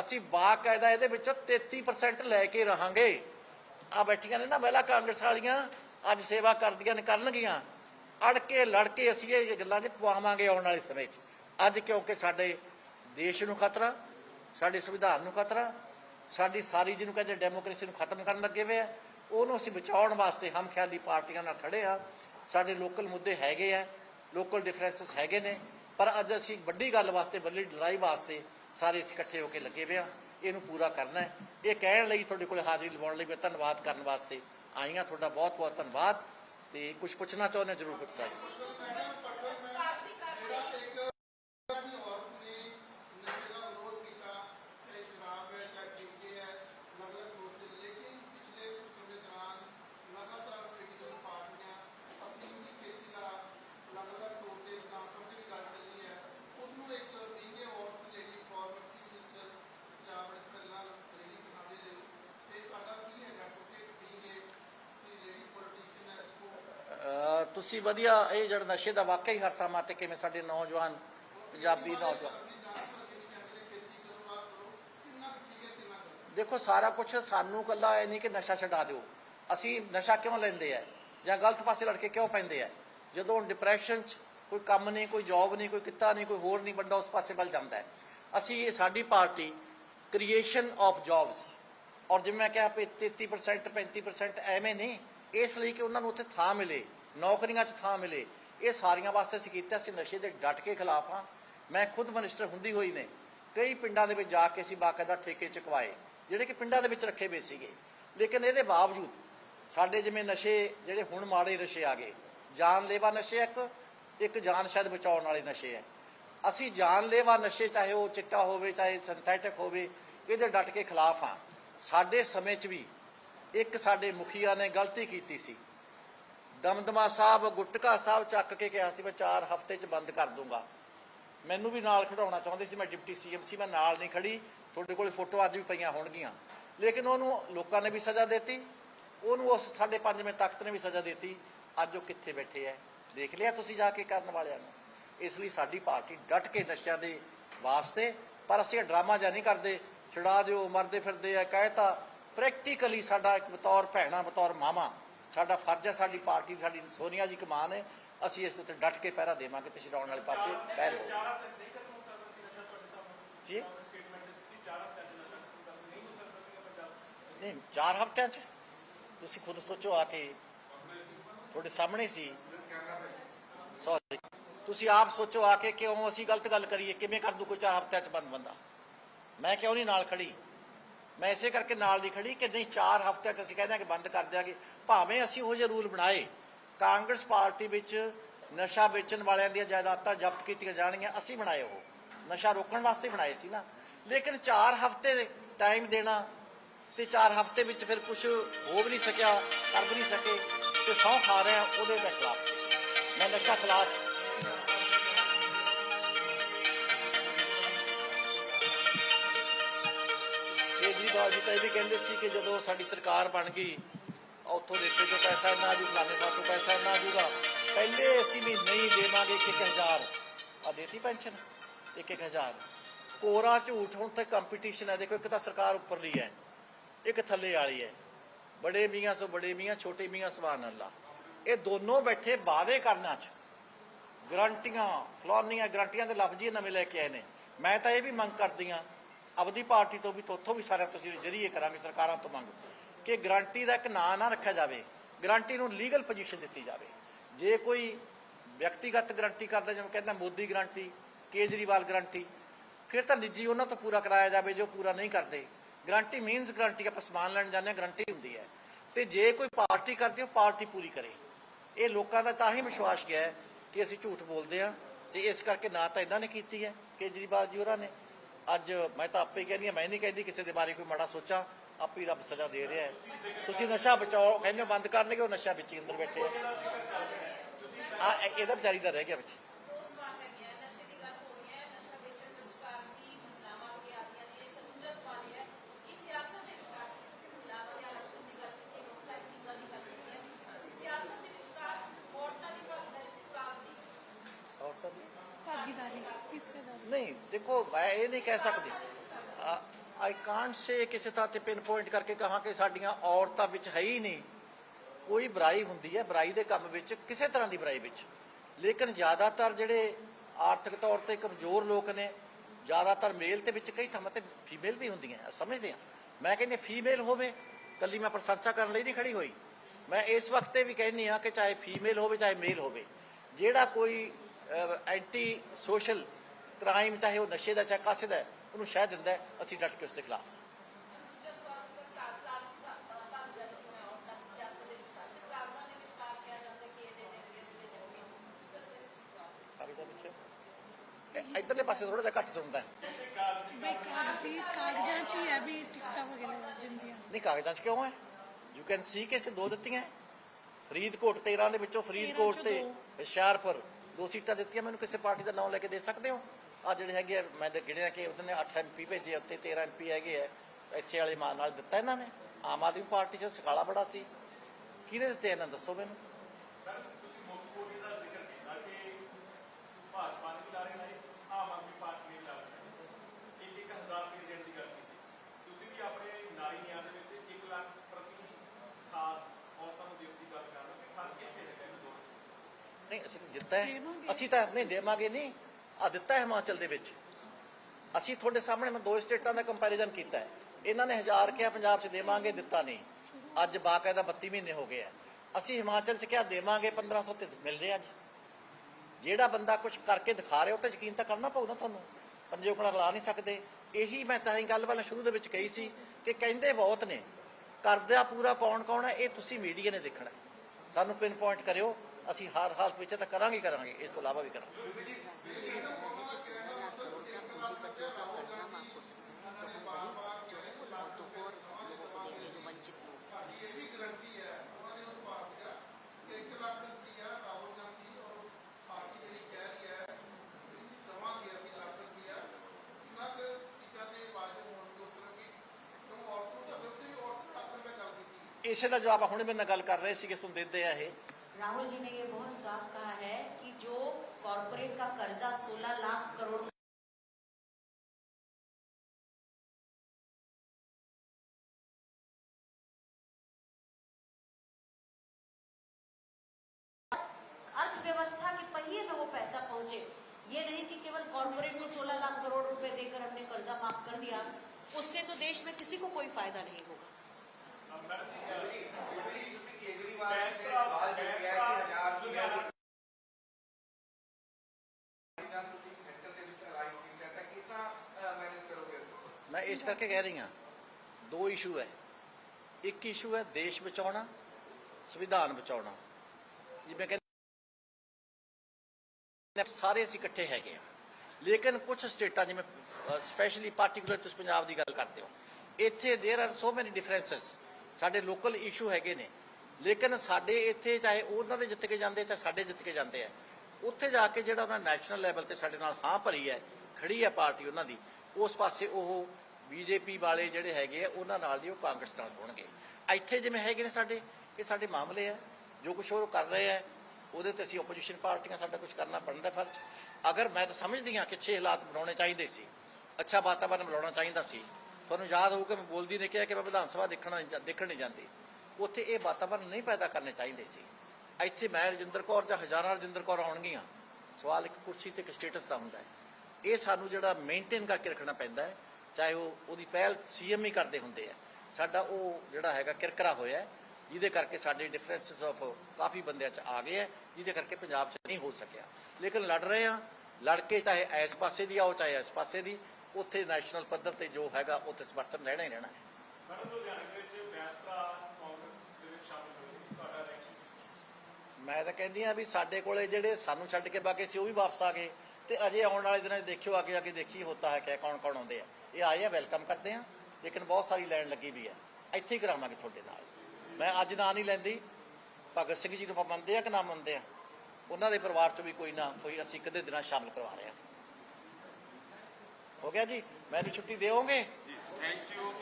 ਅਸੀਂ ਬਾਕਾਇਦਾ ਇਹਦੇ ਵਿੱਚੋਂ 33% ਲੈ ਕੇ ਰਹਾਂਗੇ। ਆ ਬੈਠੀਆਂ ਨੇ ਨਾ, ਮਹਿਲਾ ਕਾਂਗਰਸ ਵਾਲੀਆਂ, ਅੱਜ ਸੇਵਾ ਕਰਦੀਆਂ ਨੇ, ਕਰਨਗੀਆਂ। ਅੜ ਕੇ ਲੜ ਕੇ ਅਸੀਂ ਇਹ ਗੱਲਾਂ 'ਚ ਪਵਾਵਾਂਗੇ ਆਉਣ ਵਾਲੇ ਸਮੇਂ 'ਚ। ਅੱਜ ਕਿਉਂਕਿ ਸਾਡੇ ਦੇਸ਼ ਨੂੰ ਖਤਰਾ ਸਾਡੇ ਸੰਵਿਧਾਨ ਨੂੰ ਖਤਰਾ, ਸਾਡੀ ਸਾਰੀ ਜਿਹਨੂੰ ਕਹਿੰਦੇ ਡੈਮੋਕ੍ਰੇਸੀ ਨੂੰ ਖਤਮ ਕਰਨ ਲੱਗੇ ਹੋਏ ਆ, ਉਹਨੂੰ ਅਸੀਂ ਬਚਾਉਣ ਵਾਸਤੇ ਹਮ ਖਿਆਲੀ ਪਾਰਟੀਆਂ ਨਾਲ ਖੜੇ ਆ। ਸਾਡੇ ਲੋਕਲ ਮੁੱਦੇ ਹੈਗੇ ਆ, ਲੋਕਲ ਡਿਫਰੈਂਸਸ ਹੈਗੇ ਨੇ, ਪਰ ਅੱਜ ਅਸੀਂ ਵੱਡੀ ਗੱਲ ਵਾਸਤੇ, ਵੱਡੀ ਲੜਾਈ ਵਾਸਤੇ ਸਾਰੇ ਅਸੀਂ ਇਕੱਠੇ ਹੋ ਕੇ ਲੱਗੇ ਹੋਏ ਆ। ਇਹਨੂੰ ਪੂਰਾ ਕਰਨਾ ਹੈ। ਇਹ ਕਹਿਣ ਲਈ ਤੁਹਾਡੇ ਕੋਲ ਹਾਜ਼ਰੀ ਲਵਾਉਣ ਲਈ ਮੈਂ ਧੰਨਵਾਦ ਕਰਨ ਵਾਸਤੇ ਆਈਆਂ ਤੁਹਾਡਾ ਬਹੁਤ ਬਹੁਤ ਧੰਨਵਾਦ ਤੇ ਕੁਝ ਪੁੱਛਣਾ ਚਾਹੁੰਦੇ ਜ਼ਰੂਰ ਪੁੱਛ ਸਕਦੇ ਜਿਹੜੀ ਔਰਤ ਨੇ ਨਸ਼ੇ ਦਾ ਵਿਰੋਧ ਕੀਤਾ ਚਾਹੇ ਸ਼ਰਾਬ ਹੈ ਜਾਂ ਟੀਕੇ ਹੈ ਅਲੱਗ-ਅਲੱਗ ਤੌਰ ਤੇ ਲੇਕਿਨ ਪਿਛਲੇ ਕੁਝ ਸਮੇਂ ਦੌਰਾਨ ਲਗਾਤਾਰ ਪੋਲੀਟੀਕਲ ਪਾਰਟੀਆਂ ਅਫੀਮ ਦੀ ਖੇਤੀ ਦਾ ਅਲੱਗ-ਅਲੱਗ ਤੌਰ ਤੇ ਵਿਧਾਨ ਸਭਾ ਦੀ ਗੱਲ ਚੱਲੀ ਹੈ ਉਸ ਨੂੰ ਇੱਕ ਬੀਜੇ ਔਰਤ lady farmer chief minister Punjab ਦੇ ਨਾਲ ਰੇਡੀ ਦਿਖਾਉਂਦੇ ਰਹੇ ਤੇ ਤੁਹਾਡਾ ਕੀ ਹੈਗਾ ਕਿਉਂਕਿ ਬੀਜੇ ਸੀ ਲੇਡੀ ਪੋਲੀਟੀਸ਼ੀਅਨ ਹੈ ਉਹ ਅਹ ਤੁਸੀਂ ਵਧੀਆ ਇਹ ਜਿਹੜਾ ਨਸ਼ੇ ਦਾ ਵਾਕਿਆ ਹੀ ਹਰਤਾ 'ਤੇ ਕਿਵੇਂ ਸਾਡੇ ਨੌਜਵਾਨ, ਪੰਜਾਬੀ ਨੌਜਵਾਨ? ਦੇਖੋ, ਸਾਰਾ ਕੁਝ ਸਾਨੂੰ ਕੱਲਾ ਇਹ ਨਹੀਂ ਕਿ ਨਸ਼ਾ ਛਡਾ ਦਿਓ। ਅਸੀਂ ਨਸ਼ਾ ਕਿਉਂ ਲੈਂਦੇ ਆ? ਜਾਂ ਗਲਤ ਪਾਸੇ ਲੜ ਕੇ ਕਿਉਂ ਪੈਂਦੇ ਆ? ਜਦੋਂ ਡਿਪਰੈਸ਼ਨ 'ਚ ਕੋਈ ਕੰਮ ਨਹੀਂ, ਕੋਈ ਜੌਬ ਨਹੀਂ, ਕੋਈ ਕਿੱਤਾ ਨਹੀਂ, ਕੋਈ ਹੋਰ ਨਹੀਂ, ਬੰਦਾ ਉਸ ਪਾਸੇ ਵੱਲ ਜਾਂਦਾ ਹੈ। ਅਸੀਂ ਇਹ ਸਾਡੀ ਪਾਰਟੀ ਕ੍ਰੀਏਸ਼ਨ ਆਫ ਜੌਬਸ ਔਰ ਜਿਵੇਂ ਮੈਂ ਕਿਹਾ ਵੀ 33% 35% ਐਵੇਂ ਨਹੀਂ। ਇਸ ਲਈ ਕਿ ਉਹਨਾਂ ਨੂੰ ਉੱਥੇ ਥਾਂ ਮਿਲੇ। ਨੌਕਰੀਆਂ 'ਚ ਥਾਂ ਮਿਲੇ। ਇਹ ਸਾਰੀਆਂ ਵਾਸਤੇ ਅਸੀਂ ਕੀਤਾ ਅਸੀਂ ਨਸ਼ੇ ਦੇ ਡਟ ਕੇ ਖਿਲਾਫ ਹਾਂ। ਮੈਂ ਖੁਦ ਮਿਨਿਸਟਰ ਹੁੰਦੀ ਹੋਈ ਨੇ। ਕਈ ਪਿੰਡਾਂ ਦੇ ਵਿੱਚ ਜਾ ਕੇ ਅਸੀਂ ਬਾਕਾਇਦਾ ਠੇਕੇ ਚੁਕਵਾਏ, ਜਿਹੜੇ ਕਿ ਪਿੰਡਾਂ ਦੇ ਵਿੱਚ ਰੱਖੇ ਹੋਏ ਸੀਗੇ। ਲੇਕਿਨ ਇਹਦੇ ਬਾਵਜੂਦ ਸਾਡੇ ਜਿਵੇਂ ਨਸ਼ੇ ਜਿਹੜੇ ਹੁਣ ਮਾੜੇ ਨਸ਼ੇ ਆ ਗਏ। ਜਾਨਲੇਵਾ ਨਸ਼ੇ ਇੱਕ ਇੱਕ ਜਾਨ ਸ਼ਾਇਦ ਬਚਾਉਣ ਵਾਲੇ ਨਸ਼ੇ ਹੈ ਅਸੀਂ ਜਾਨਲੇਵਾ ਨਸ਼ੇ, ਚਾਹੇ ਉਹ ਚਿੱਟਾ ਹੋਵੇ, ਚਾਹੇ ਸਿੰਥੈਟਿਕ ਹੋਵੇ, ਇਹਦੇ ਡਟ ਕੇ ਖਿਲਾਫ ਹਾਂ। ਸਾਡੇ ਸਮੇਂ 'ਚ ਵੀ ਇੱਕ ਸਾਡੇ ਮੁਖੀਆ ਨੇ ਗਲਤੀ ਕੀਤੀ ਸੀ। ਦਮਦਮਾ ਸਾਹਿਬ, ਗੁਟਕਾ ਸਾਹਿਬ ਚੱਕ ਕੇ ਕਿਹਾ ਸੀ, ਮੈਂ 4 ਹਫ਼ਤੇ 'ਚ ਬੰਦ ਕਰ ਦੂੰਗਾ। ਮੈਨੂੰ ਵੀ ਨਾਲ ਖੜਾਉਣਾ ਚਾਹੁੰਦੇ ਸੀ, ਮੈਂ ਡਿਪਟੀ ਸੀਐਮ ਸੀ, ਮੈਂ ਨਾਲ ਨਹੀਂ ਖੜੀ। ਤੁਹਾਡੇ ਕੋਲ ਫੋਟੋ ਅੱਜ ਵੀ ਪਈਆਂ ਹੋਣਗੀਆਂ। ਲੇਕਿਨ ਉਹਨੂੰ ਲੋਕਾਂ ਨੇ ਵੀ ਸਜ਼ਾ ਦਿੱਤੀ। ਉਹਨੂੰ ਉਸ ਸਾਡੇ ਪੰਜਵੇਂ ਤਖਤ ਨੇ ਵੀ ਸਜ਼ਾ ਦਿੱਤੀ। ਅੱਜ ਉਹ ਕਿੱਥੇ ਬੈਠੇ ਐ? ਦੇਖ ਲਿਆ ਤੁਸੀਂ ਜਾ ਕੇ ਕਰਨ ਵਾਲਿਆਂ ਨੂੰ। ਇਸ ਲਈ ਸਾਡੀ ਪਾਰਟੀ ਡਟ ਕੇ ਨਸ਼ਿਆਂ ਦੇ ਵਾਸਤੇ, ਪਰ ਅਸੀਂ ਇਹ ਡਰਾਮਾ ਜਾਂ ਨਹੀਂ ਕਰਦੇ। ਛੁਡਾ ਦਿਓ, ਮਰਦੇ ਫਿਰਦੇ ਆ ਕਹਿਤਾ ਪ੍ਰੈਕਟੀਕਲੀ ਸਾਡਾ ਇੱਕ ਬਤੌਰ ਭੈਣਾ, ਬਤੌਰ ਮਾਮਾ ਸਾਡਾ ਫਰਜ਼ ਹੈ ਸਾਡੀ ਪਾਰਟੀ ਸਾਡੀ ਸੋਨੀਆ ਜੀ ਕਮਾਨ ਹੈ ਅਸੀਂ ਇਸ ਦੇ ਉੱਤੇ ਡਟ ਕੇ ਪਹਿਰਾ ਦੇਵਾਂਗੇ ਤੇ ਛਡਾਉਣ ਵਾਲੇ ਪਾਸੇ ਪਹਿਲ ਹੋਵੇ ਜੀ? ਨਹੀਂ ਚਾਰ ਹਫ਼ਤਿਆਂ ਚ। ਤੁਸੀਂ ਖੁਦ ਸੋਚੋ ਆ ਕੇ ਤੁਹਾਡੇ ਸਾਹਮਣੇ ਸੀ। ਸੌਰੀ ਤੁਸੀਂ ਆਪ ਸੋਚੋ ਆ ਕੇ ਕਿਉਂ ਅਸੀਂ ਗਲਤ ਗੱਲ ਕਰੀਏ ਕਿਵੇਂ ਕਰ ਦੂ ਕੋਈ ਚਾਰ ਹਫ਼ਤਿਆਂ ਚ ਬੰਦ ਬੰਦਾ? ਮੈਂ ਕਿਉਂ ਨਹੀਂ ਨਾਲ ਖੜੀ? ਮੈਂ ਇਸੇ ਕਰਕੇ ਨਾਲ ਨਹੀਂ ਖੜੀ ਕਿ ਨਹੀਂ, ਚਾਰ ਹਫ਼ਤਿਆਂ ਚ ਅਸੀਂ ਕਹਿੰਦੇ ਹਾਂ ਕਿ ਬੰਦ ਕਰ ਦਿਆਂਗੇ। ਭਾਵੇਂ ਅਸੀਂ ਉਹ ਜਿਹੇ ਰੂਲ ਬਣਾਏ, ਕਾਂਗਰਸ ਪਾਰਟੀ ਵਿੱਚ ਨਸ਼ਾ ਵੇਚਣ ਵਾਲਿਆਂ ਦੀਆਂ ਜਾਇਦਾਦਾਂ ਜ਼ਬਤ ਕੀਤੀਆਂ ਜਾਣਗੀਆਂ, ਅਸੀਂ ਬਣਾਏ ਉਹ। ਨਸ਼ਾ ਰੋਕਣ ਵਾਸਤੇ ਬਣਾਏ ਸੀ ਨਾ। ਲੇਕਿਨ ਚਾਰ ਹਫ਼ਤੇ ਟਾਈਮ ਦੇਣਾ ਤੇ ਚਾਰ ਹਫ਼ਤੇ ਵਿੱਚ ਫਿਰ ਕੁਝ ਹੋ ਵੀ ਨਹੀਂ ਸਕਿਆ, ਕਰ ਵੀ ਨਹੀਂ ਸਕੇ ਤੇ ਸਹੁੰ ਖਾ ਰਹੇ ਆ ਉਹਦੇ ਦੇ ਖਿਲਾਫ। ਮੈਂ ਨਸ਼ਾ ਖਿਲਾਫ ਕੇਜਰੀਵਾਲ ਜੀ ਤਾਂ ਇਹ ਵੀ ਕਹਿੰਦੇ ਸੀ ਕਿ ਜਦੋਂ ਸਾਡੀ ਸਰਕਾਰ ਬਣ ਗਈ ਉੱਥੋਂ ਦੇਖੇ ਜੋ ਪੈਸਾ ਨਾ ਆਜੂ ਫਲਾਣੇ ਸਾਹਿਬ ਤੋਂ ਪੈਸਾ ਨਾ ਜੂਗਾ, ਪਹਿਲੇ ਅਸੀਂ ਵੀ ਨਹੀਂ ਦੇਵਾਂਗੇ ਇੱਕ ਇੱਕ ਹਜ਼ਾਰ। ਆ ਦੇਤੀ ਪੈਨਸ਼ਨ? ਇੱਕ ਇੱਕ ਹਜ਼ਾਰ। ਕੋਰਾ ਝੂਠ, ਹੁਣ ਤੇ ਕੰਪੀਟੀਸ਼ਨ ਹੈ ਦੇਖੋ ਇੱਕ ਤਾਂ ਸਰਕਾਰ ਉੱਪਰਲੀ ਹੈ, ਇੱਕ ਥੱਲੇ ਵਾਲੀ ਹੈ। ਬੜੇ ਮੀਆਂ ਸੋ ਬੜੇ ਮੀਆਂ ਛੋਟੇ ਮੀਆਂ ਸੁਭਾਨ ਅੱਲਾ। ਇਹ ਦੋਨੋਂ ਬੈਠੇ ਵਾਅਦੇ ਕਰਨਾ ਚ। ਗਰੰਟੀਆਂ ਫਲੋਨੀਆਂ ਗਰੰਟੀਆਂ ਦੇ ਲਫ਼ਜ਼ ਹੀ ਨਵੇਂ ਲੈ ਕੇ ਆਏ ਨੇ। ਮੈਂ ਤਾਂ ਇਹ ਵੀ ਮੰਗ ਕਰਦੀ ਆ ਆਪਦੀ ਪਾਰਟੀ ਤੋਂ ਵੀ ਤੋਥੋਂ ਵੀ ਸਾਰਿਆਂ ਤੋਂ ਅਸੀਂ ਜਰੀਏ ਕਰਾਂਗੇ, ਸਰਕਾਰਾਂ ਤੋਂ ਮੰਗ। ਕਿ ਗਰੰਟੀ ਦਾ ਇੱਕ ਨਾਂ ਨਾ ਰੱਖਿਆ ਜਾਵੇ, ਗਰੰਟੀ ਨੂੰ ਲੀਗਲ ਪੋਜੀਸ਼ਨ ਦਿੱਤੀ ਜਾਵੇ। ਜੇ ਕੋਈ ਵਿਅਕਤੀਗਤ ਗਰੰਟੀ ਕਰਦਾ, ਜਿਵੇਂ ਕਹਿੰਦਾ ਮੋਦੀ ਗਰੰਟੀ, ਕੇਜਰੀਵਾਲ ਗਰੰਟੀ, ਫਿਰ ਤਾਂ ਨਿੱਜੀ ਉਹਨਾਂ ਤੋਂ ਪੂਰਾ ਕਰਾਇਆ ਜਾਵੇ, ਜੋ ਪੂਰਾ ਨਹੀਂ ਕਰਦੇ। ਗਰੰਟੀ ਮੀਨਸ ਗਰੰਟੀ, ਆਪਾਂ ਸਮਾਨ ਲੈਣ ਜਾਂਦੇ ਹਾਂ, ਗਰੰਟੀ ਹੁੰਦੀ ਹੈ। ਤੇ ਜੇ ਕੋਈ ਪਾਰਟੀ ਕਰਦੀ, ਉਹ ਪਾਰਟੀ ਪੂਰੀ ਕਰੇ। ਇਹ ਲੋਕਾਂ ਦਾ ਤਾਂ ਹੀ ਵਿਸ਼ਵਾਸ ਗਿਆ ਕਿ ਅਸੀਂ ਝੂਠ ਬੋਲਦੇ ਆ ਤੇ ਇਸ ਕਰਕੇ ਨਾ ਤਾਂ ਇਹਨਾਂ ਨੇ ਕੀਤੀ ਹੈ, ਕੇਜਰੀਵਾਲ ਜੀ ਹੋਰਾਂ ਨੇ। ਅੱਜ ਮੈਂ ਤਾਂ ਆਪੇ ਕਹਿੰਦੀ ਹਾਂ, ਮੈਂ ਨਹੀਂ ਕਹਿੰਦੀ ਕਿਸੇ ਦੇ ਬਾਰੇ ਕੋਈ ਮਾੜਾ ਸੋਚਾਂ, ਆਪੇ ਰੱਬ ਸਜ਼ਾ ਦੇ ਰਿਹਾ ਹੈ। ਤੁਸੀਂ ਨਸ਼ਾ ਬਚਾਓ ਕਹਿੰਦੇ ਬੰਦ ਕਰਨਗੇ ਉਹ ਨਸ਼ਾ ਵਿੱਚ ਹੀ ਅੰਦਰ ਬੈਠੇ ਆ। ਆ ਇਹਦਾ ਵਿਚਾਰੀ ਦਾ ਰਹਿ ਗਿਆ ਵਿੱਚ ਦੋ ਸਵਾਲ ਹੈਗੇ ਆ ਨਸ਼ੇ ਦੀ ਗੱਲ ਹੋ ਰਹੀ ਹੈ ਨਸ਼ਾ ਵੇਚਣ ਵਿਚਕਾਰ ਕੀ ਮਹਿਲਾਵਾਂ ਅੱਗੇ ਆਉਂਦੀਆਂ ਨੇ ਇੱਕ ਦੂਜਾ ਸਵਾਲ ਇਹ ਹੈ ਕਿ ਸਿਆਸਤ ਦੇ ਵਿਚਕਾਰ ਜੇ ਤੁਸੀਂ ਮਹਿਲਾਵਾਂ ਦੇ ਆਰਕਸ਼ਣ ਦੀ ਗੱਲ ਕੀਤੀ ਹੈ ਮੋਟਰਸਾਈਕਲ ਦੀ ਗੱਲ ਕੀਤੀ ਹੈ ਸਿਆਸਤ ਦੇ ਵਿਚਕਾਰ ਔਰਤਾਂ ਦੀ ਭਾਗੀਦਾਰੀ ਸਿਰਫ ਕਾਗਜ਼ੀ ਔਰਤਾਂ ਦੀ ਭਾਗੀਦਾਰੀ ਹਿੱਸੇਦਾਰੀ ਨਹੀਂ ਦੇਖੋ ਮੈਂ ਇਹ ਨਹੀਂ ਕਹਿ ਸਕਦੀ ਆਈ ਕਾਂਟ ਸੇ ਕਿਸੇ ਥਾਂ ਤੇ ਪਿਨ ਪੁਆਇੰਟ ਕਰਕੇ ਕਹਾਂ ਕਿ ਸਾਡੀਆਂ ਔਰਤਾਂ ਵਿੱਚ ਹੈ ਹੀ ਨਹੀਂ ਕੋਈ ਬੁਰਾਈ ਹੁੰਦੀ ਹੈ ਬੁਰਾਈ ਦੇ ਕੰਮ ਵਿੱਚ ਕਿਸੇ ਤਰ੍ਹਾਂ ਦੀ ਬੁਰਾਈ ਵਿੱਚ ਲੇਕਿਨ ਜ਼ਿਆਦਾਤਰ ਜਿਹੜੇ ਆਰਥਿਕ ਤੌਰ ਤੇ ਕਮਜ਼ੋਰ ਲੋਕ ਨੇ ਜ਼ਿਆਦਾਤਰ ਮੇਲ ਤੇ ਵਿੱਚ ਕਈ ਥਾਵਾਂ ਤੇ ਫੀਮੇਲ ਵੀ ਹੁੰਦੀਆਂ ਸਮਝਦੇ ਆ ਮੈਂ ਕਹਿੰਦੀ ਫੀਮੇਲ ਹੋਵੇ ਕੱਲੀ ਮੈਂ ਪ੍ਰਸ਼ੰਸਾ ਕਰਨ ਲਈ ਨਹੀਂ ਖੜੀ ਹੋਈ ਮੈਂ ਇਸ ਵਕਤ ਤੇ ਵੀ ਕਹਿੰਦੀ ਆ ਕਿ ਚਾਹੇ ਫੀਮੇਲ ਹੋਵੇ ਚਾਹੇ ਮੇਲ ਹੋਵੇ ਜਿਹੜਾ ਕੋਈ ਐਂਟੀ ਸੋਸ਼ਲ ਕ੍ਰਾਈਮ ਚਾਹੇ ਉਹ ਨਸ਼ੇ ਦਾ ਚਾਹੇ ਕਾਸੇ ਦਾ ਉਹਨੂੰ ਸ਼ਹਿ ਦਿੰਦਾ ਅਸੀਂ ਡਟ ਕੇ ਉਸ ਦੇ ਖਿਲਾਫ। ਇਸ ਇਧਰਲੇ ਪਾਸੇ ਥੋੜਾ ਜਿਹਾ ਘੱਟ ਸੁਣਦਾ ਕਾਗਜ਼ੀ 'ਚ ਹੀ। ਹੈ ਵੀ ਟਿਕਟਾਂ ਵਗੈਰਾ ਦਿੰਦੀਆਂ ਨਹੀਂ ਕਾਗਜ਼ਾਂ 'ਚ ਕਿਉਂ ਹੈ? ਯੂ ਕੈਨ ਸੀ ਕਿ ਅਸੀਂ ਦੋ ਦਿੱਤੀਆਂ। ਫਰੀਦਕੋਟ 13 ਦੇ ਵਿੱਚੋਂ ਫਰੀਦਕੋਟ ਤੇ। ਹੁਸ਼ਿਆਰਪੁਰ। ਦੋ ਸੀਟਾਂ ਦਿੱਤੀਆਂ ਮੈਨੂੰ ਕਿਸੇ ਪਾਰਟੀ ਦਾ ਨਾਮ ਲੈ ਕੇ ਦੇ ਸਕਦੇ ਹੋ? ਆ ਜਿਹੜੇ ਹੈਗੇ ਆ, ਮੈਂ ਤਾਂ ਗਿਣਿਆ ਕਿ ਉਹਨੇ 8 ਐਮਪੀ ਭੇਜੇ ਉੱਤੇ 13 ਐਮਪੀ ਹੈਗੇ ਆ। ਇੱਥੇ ਵਾਲੇ ਮਾਨ ਨਾਲ ਦਿੱਤਾ ਇਹਨਾਂ ਨੇ। ਆਮ ਆਦਮੀ ਪਾਰਟੀ 'ਚ ਸਕਾਲਾ ਬੜਾ ਸੀ। ਕਿਹਨੇ ਦਿੱਤੇ ਇਹਨਾਂ ਦੱਸੋ ਮੈਨੂੰ? ਸਰ ਤੁਸੀਂ ਮੁੱਖ ਮੋਦੀ ਦਾ ਜ਼ਿਕਰ ਕੀਤਾ ਕਿ ਭਾਜਪਾ ਨੇ ਵੀ ਲਾ ਰਹੇ ਨੇ ਆਮ ਆਦਮੀ ਪਾਰਟੀ ਨੇ ਵੀ ਲਾ ਰਹੇ ਨੇ ਇੱਕ ਇੱਕ ਹਜ਼ਾਰ ਰੁਪਏ ਦੇਣ ਦੀ ਗੱਲ ਕੀਤੀ। ਤੁਸੀਂ ਵੀ ਆਪਣੇ ਨਾਰੀ ਨਿਆਂ ਦੇ ਵਿੱਚ 1 ਲੱਖ ਪ੍ਰਤੀ ਸਾਲ ਔਰਤਾਂ ਨੂੰ ਦੇਣ ਦੀ ਗੱਲ ਕਰ ਰਹੇ ਹੋ। ਕਿ ਫ਼ਰਕ ਕਿੱਥੇ ਹੈ ਇਹਨਾਂ ਦੋਵਾਂ 'ਚ? ਨਹੀਂ ਅਸੀਂ ਤਾਂ ਦਿੱਤਾ ਹੈ। ਅਸੀਂ ਤਾਂ ਨਹੀਂ ਦੇਵਾਂਗੇ ਨਹੀਂ। ਆ ਦਿੱਤਾ ਹੈ ਹਿਮਾਚਲ ਦੇ ਵਿੱਚ। ਅਸੀਂ ਤੁਹਾਡੇ ਸਾਹਮਣੇ ਮੈਂ ਦੋ ਸਟੇਟਾਂ ਦਾ ਕੰਪੈਰੀਜ਼ਨ ਕੀਤਾ ਹੈ। ਇਹਨਾਂ ਨੇ ਹਜ਼ਾਰ ਕਿਹਾ, ਪੰਜਾਬ 'ਚ ਦੇਵਾਂਗੇ, ਦਿੱਤਾ ਨਹੀਂ। ਅੱਜ ਬਾਕਾਇਦਾ 32 ਮਹੀਨੇ ਹੋ ਗਏ ਆ। ਅਸੀਂ ਹਿਮਾਚਲ 'ਚ ਕਿਹਾ, ਦੇਵਾਂਗੇ 1500 ਤੇ ਮਿਲ ਰਿਹਾ ਅੱਜ। ਜਿਹੜਾ ਬੰਦਾ ਕੁਝ ਕਰਕੇ ਦਿਖਾ ਰਿਹਾ, ਉਹ ਤੇ ਯਕੀਨ ਤਾਂ ਕਰਨਾ ਪਊ ਨਾ ਤੁਹਾਨੂੰ। ਪੰਜੇ ਉਂਗਲਾਂ ਲਾ ਨਹੀਂ ਸਕਦੇ। ਇਹੀ ਮੈਂ ਤਾਂ ਹੀ ਗੱਲ ਪਹਿਲਾਂ ਸ਼ੁਰੂ ਦੇ ਵਿੱਚ ਕਹੀ ਸੀ ਕਿ ਕਹਿੰਦੇ ਬਹੁਤ ਨੇ। ਕਰਦਿਆ ਪੂਰਾ ਕੌਣ ਕੌਣ ਹੈ? ਇਹ ਤੁਸੀਂ ਮੀਡੀਆ ਨੇ ਦੇਖਣਾ ਸਾਨੂੰ ਪਿਨ ਪੁਆਇੰਟ ਕਰਿਓ। असं हर हालत में तो करा करा इस अलावा भी करा इसे का जवाब हमने मेरे गल कर रहे थे तुम देते हैं राहुल जी ने ये बहुत साफ़ कहा है कि जो कॉरपोरेट का कर्जा 16 लाख करोड़ अर्थव्यवस्था के पहिए में वो पैसा पहुँचे। ये नहीं कि केवल कॉरपोरेट को 16 लाख करोड़ रुपए देकर हमने कर्जा माफ़ कर दिया, उससे तो देश में किसी को कोई फ़ायदा नहीं होगा। ਮੈਂ ਇਸ ਕਰਕੇ ਕਹਿ ਰਹੀ ਹਾਂ ਦੋ ਇਸ਼ੂ ਹੈ ਇੱਕ ਇਸ਼ੂ ਹੈ ਦੇਸ਼ ਬਚਾਉਣਾ ਸੰਵਿਧਾਨ ਬਚਾਉਣਾ ਜਿਵੇਂ ਕਹਿੰਦੇ ਸਾਰੇ ਅਸੀਂ ਇਕੱਠੇ ਹੈਗੇ ਆ ਲੇਕਿਨ ਕੁਝ ਸਟੇਟਾਂ ਜਿਵੇਂ ਸਪੈਸ਼ਲੀ ਪਾਰਟਿਕੂਲਰ ਤੁਸੀਂ ਪੰਜਾਬ ਦੀ ਗੱਲ ਕਰਦੇ ਹੋ ਇੱਥੇ देयर ਆਰ ਸੋ ਮੈਨੀ ਡਿਫਰੈਂਸਸ ਸਾਡੇ ਲੋਕਲ ਇਸ਼ੂ ਹੈਗੇ ਨੇ ਲੇਕਿਨ ਸਾਡੇ ਇੱਥੇ ਚਾਹੇ ਉਹਨਾਂ ਦੇ ਜਿੱਤ ਕੇ ਜਾਂਦੇ ਚਾਹੇ ਸਾਡੇ ਜਿੱਤ ਕੇ ਜਾਂਦੇ ਆ, ਉੱਥੇ ਜਾ ਕੇ ਜਿਹੜਾ ਉਹਨਾਂ ਨੈਸ਼ਨਲ ਲੈਵਲ ਤੇ ਸਾਡੇ ਨਾਲ ਹਾਂ ਭਰੀ ਹੈ, ਖੜੀ ਹੈ ਪਾਰਟੀ ਉਹਨਾਂ ਦੀ, ਉਸ ਪਾਸੇ ਉਹ ਬੀਜੇਪੀ ਵਾਲੇ ਜਿਹੜੇ ਹੈਗੇ ਆ, ਉਹਨਾਂ ਨਾਲ ਦੀ ਉਹ ਕਾਂਗਰਸ ਨਾਲ ਹੋਣਗੇ। ਇੱਥੇ ਜਿਵੇਂ ਹੈਗੇ ਨੇ ਸਾਡੇ, ਇਹ ਸਾਡੇ ਮਾਮਲੇ ਆ, ਜੋ ਕੁਝ ਉਹ ਕਰ ਰਹੇ ਆ, ਉਹਦੇ ਤੇ ਅਸੀਂ ਆਪੋਜੀਸ਼ਨ ਪਾਰਟੀਆਂ ਸਾਡਾ ਕੁਝ ਕਰਨਾ ਬਣਦਾ ਫਰਜ਼। ਅਗਰ ਮੈਂ ਤਾਂ ਸਮਝਦੀ ਹਾਂ ਕਿ ਅੱਛੇ ਹਾਲਾਤ ਬਣਾਉਣੇ ਚਾਹੀਦੇ ਸੀ, ਅੱਛਾ ਵਾਤਾਵਰਨ ਬਣਾਉਣਾ ਚਾਹੀਦਾ ਸੀ, ਤੁਹਾਨੂੰ ਯਾਦ ਹੋਊ ਕਿ ਮੈਂ ਬੋਲਦੀ ਨੇ ਕਿਹਾ ਕਿ ਮੈਂ ਵਿਧਾਨ ਸਭਾ ਦੇਖਣਾ ਨਹੀਂ ਦੇਖਣ ਨਹੀਂ ਜਾਂਦੀ। ਉੱਥੇ ਇਹ ਵਾਤਾਵਰਨ ਨਹੀਂ ਪੈਦਾ ਕਰਨੇ ਚਾਹੀਦੇ ਸੀ। ਇੱਥੇ ਮੈਂ ਰਜਿੰਦਰ ਕੌਰ ਜਾਂ ਹਜ਼ਾਰਾਂ ਰਜਿੰਦਰ ਕੌਰ ਆਉਣਗੀਆਂ। ਸਵਾਲ ਇੱਕ ਕੁਰਸੀ ਤੇ ਇੱਕ ਸਟੇਟਸ ਦਾ ਹੁੰਦਾ ਹੈ। ਇਹ ਸਾਨੂੰ ਜਿਹੜਾ ਮੇਨਟੇਨ ਕਰਕੇ ਰੱਖਣਾ ਪੈਂਦਾ ਹੈ, ਚਾਹੇ ਉਹ ਉਹਦੀ ਪਹਿਲ ਸੀਐਮ ਹੀ ਕਰਦੇ ਹੁੰਦੇ ਆ। ਸਾਡਾ ਉਹ ਜਿਹੜਾ ਹੈਗਾ ਕਿਰਕਰਾ ਹੋਇਆ ਜਿਹਦੇ ਕਰਕੇ ਸਾਡੇ ਡਿਫਰੈਂਸਸ ਆਫ ਕਾਫੀ ਬੰਦਿਆਂ 'ਚ ਆ ਗਏ ਹੈ, ਜਿਹਦੇ ਕਰਕੇ ਪੰਜਾਬ 'ਚ ਨਹੀਂ ਹੋ ਸਕਿਆ। ਲੇਕਿਨ ਲੜ ਰਹੇ ਆ ਲੜ ਕੇ ਚਾਹੇ ਇਸ ਪਾਸੇ ਦੀ ਆਓ, ਚਾਹੇ ਇਸ ਪਾਸੇ ਦੀ, ਉੱਥੇ ਨੈਸ਼ਨਲ ਪੱਧਰ ਤੇ ਜੋ ਹੈਗਾ, ਉੱਥੇ ਸਮਰਥਨ ਰਹਿਣਾ ਹੀ ਰਹਿਣਾ ਹੈ। ਮੈਡਮ, ਲੁਧਿਆਣੇ ਦੇ ਵਿੱਚ ਬੈਂਸ ਭਰਾ ਕਾਂਗਰਸ ਦੇ ਵਿੱਚ ਸ਼ਾਮਲ ਹੋਏ ਨੇ ਤੁਹਾਡਾ ਰਿਐਕਸ਼ਨ ਮੈਂ ਤਾਂ ਕਹਿੰਦੀ ਆ ਵੀ ਸਾਡੇ ਕੋਲੇ ਜਿਹੜੇ ਸਾਨੂੰ ਛੱਡ ਕੇ ਬਾਕੀ ਸੀ, ਉਹ ਵੀ ਵਾਪਸ ਆ ਗਏ। ਤੇ ਅਜੇ ਆਉਣ ਵਾਲੇ ਦਿਨਾਂ 'ਚ ਦੇਖਿਓ ਆ ਕੇ ਅੱਗੇ ਅੱਗੇ ਦੇਖੀ ਹੋਤਾ ਹੈ ਕਿ ਕੌਣ ਕੌਣ ਆਉਂਦੇ ਆ। ਇਹ ਆਏ ਆ, ਵੈਲਕਮ ਕਰਦੇ ਆ। ਲੇਕਿਨ ਬਹੁਤ ਸਾਰੀ ਲੈਣ ਲੱਗੀ ਵੀ ਆ। ਇੱਥੇ ਹੀ ਕਰਾਵਾਂਗੇ ਤੁਹਾਡੇ ਨਾਲ। ਮੈਂ ਅੱਜ ਨਾ ਨਹੀਂ ਲੈਂਦੀ। ਭਗਤ ਸਿੰਘ ਜੀ ਨੂੰ ਮੰਨਦੇ ਆ ਕਿ ਨਾ ਮੰਨਦੇ ਆ? ਉਹਨਾਂ ਦੇ ਪਰਿਵਾਰ 'ਚ ਵੀ ਕੋਈ ਨਾ ਕੋਈ ਅਸੀਂ ਕਦੇ ਦਿਨਾਂ ਸ਼ਾਮਲ ਕਰਵਾ ਰਹੇ ਆ। ਹੋ ਗਿਆ ਜੀ? ਮੈਨੂੰ ਛੁੱਟੀ ਦੇਵੋਗੇ ਜੀ ਥੈਂਕ ਯੂ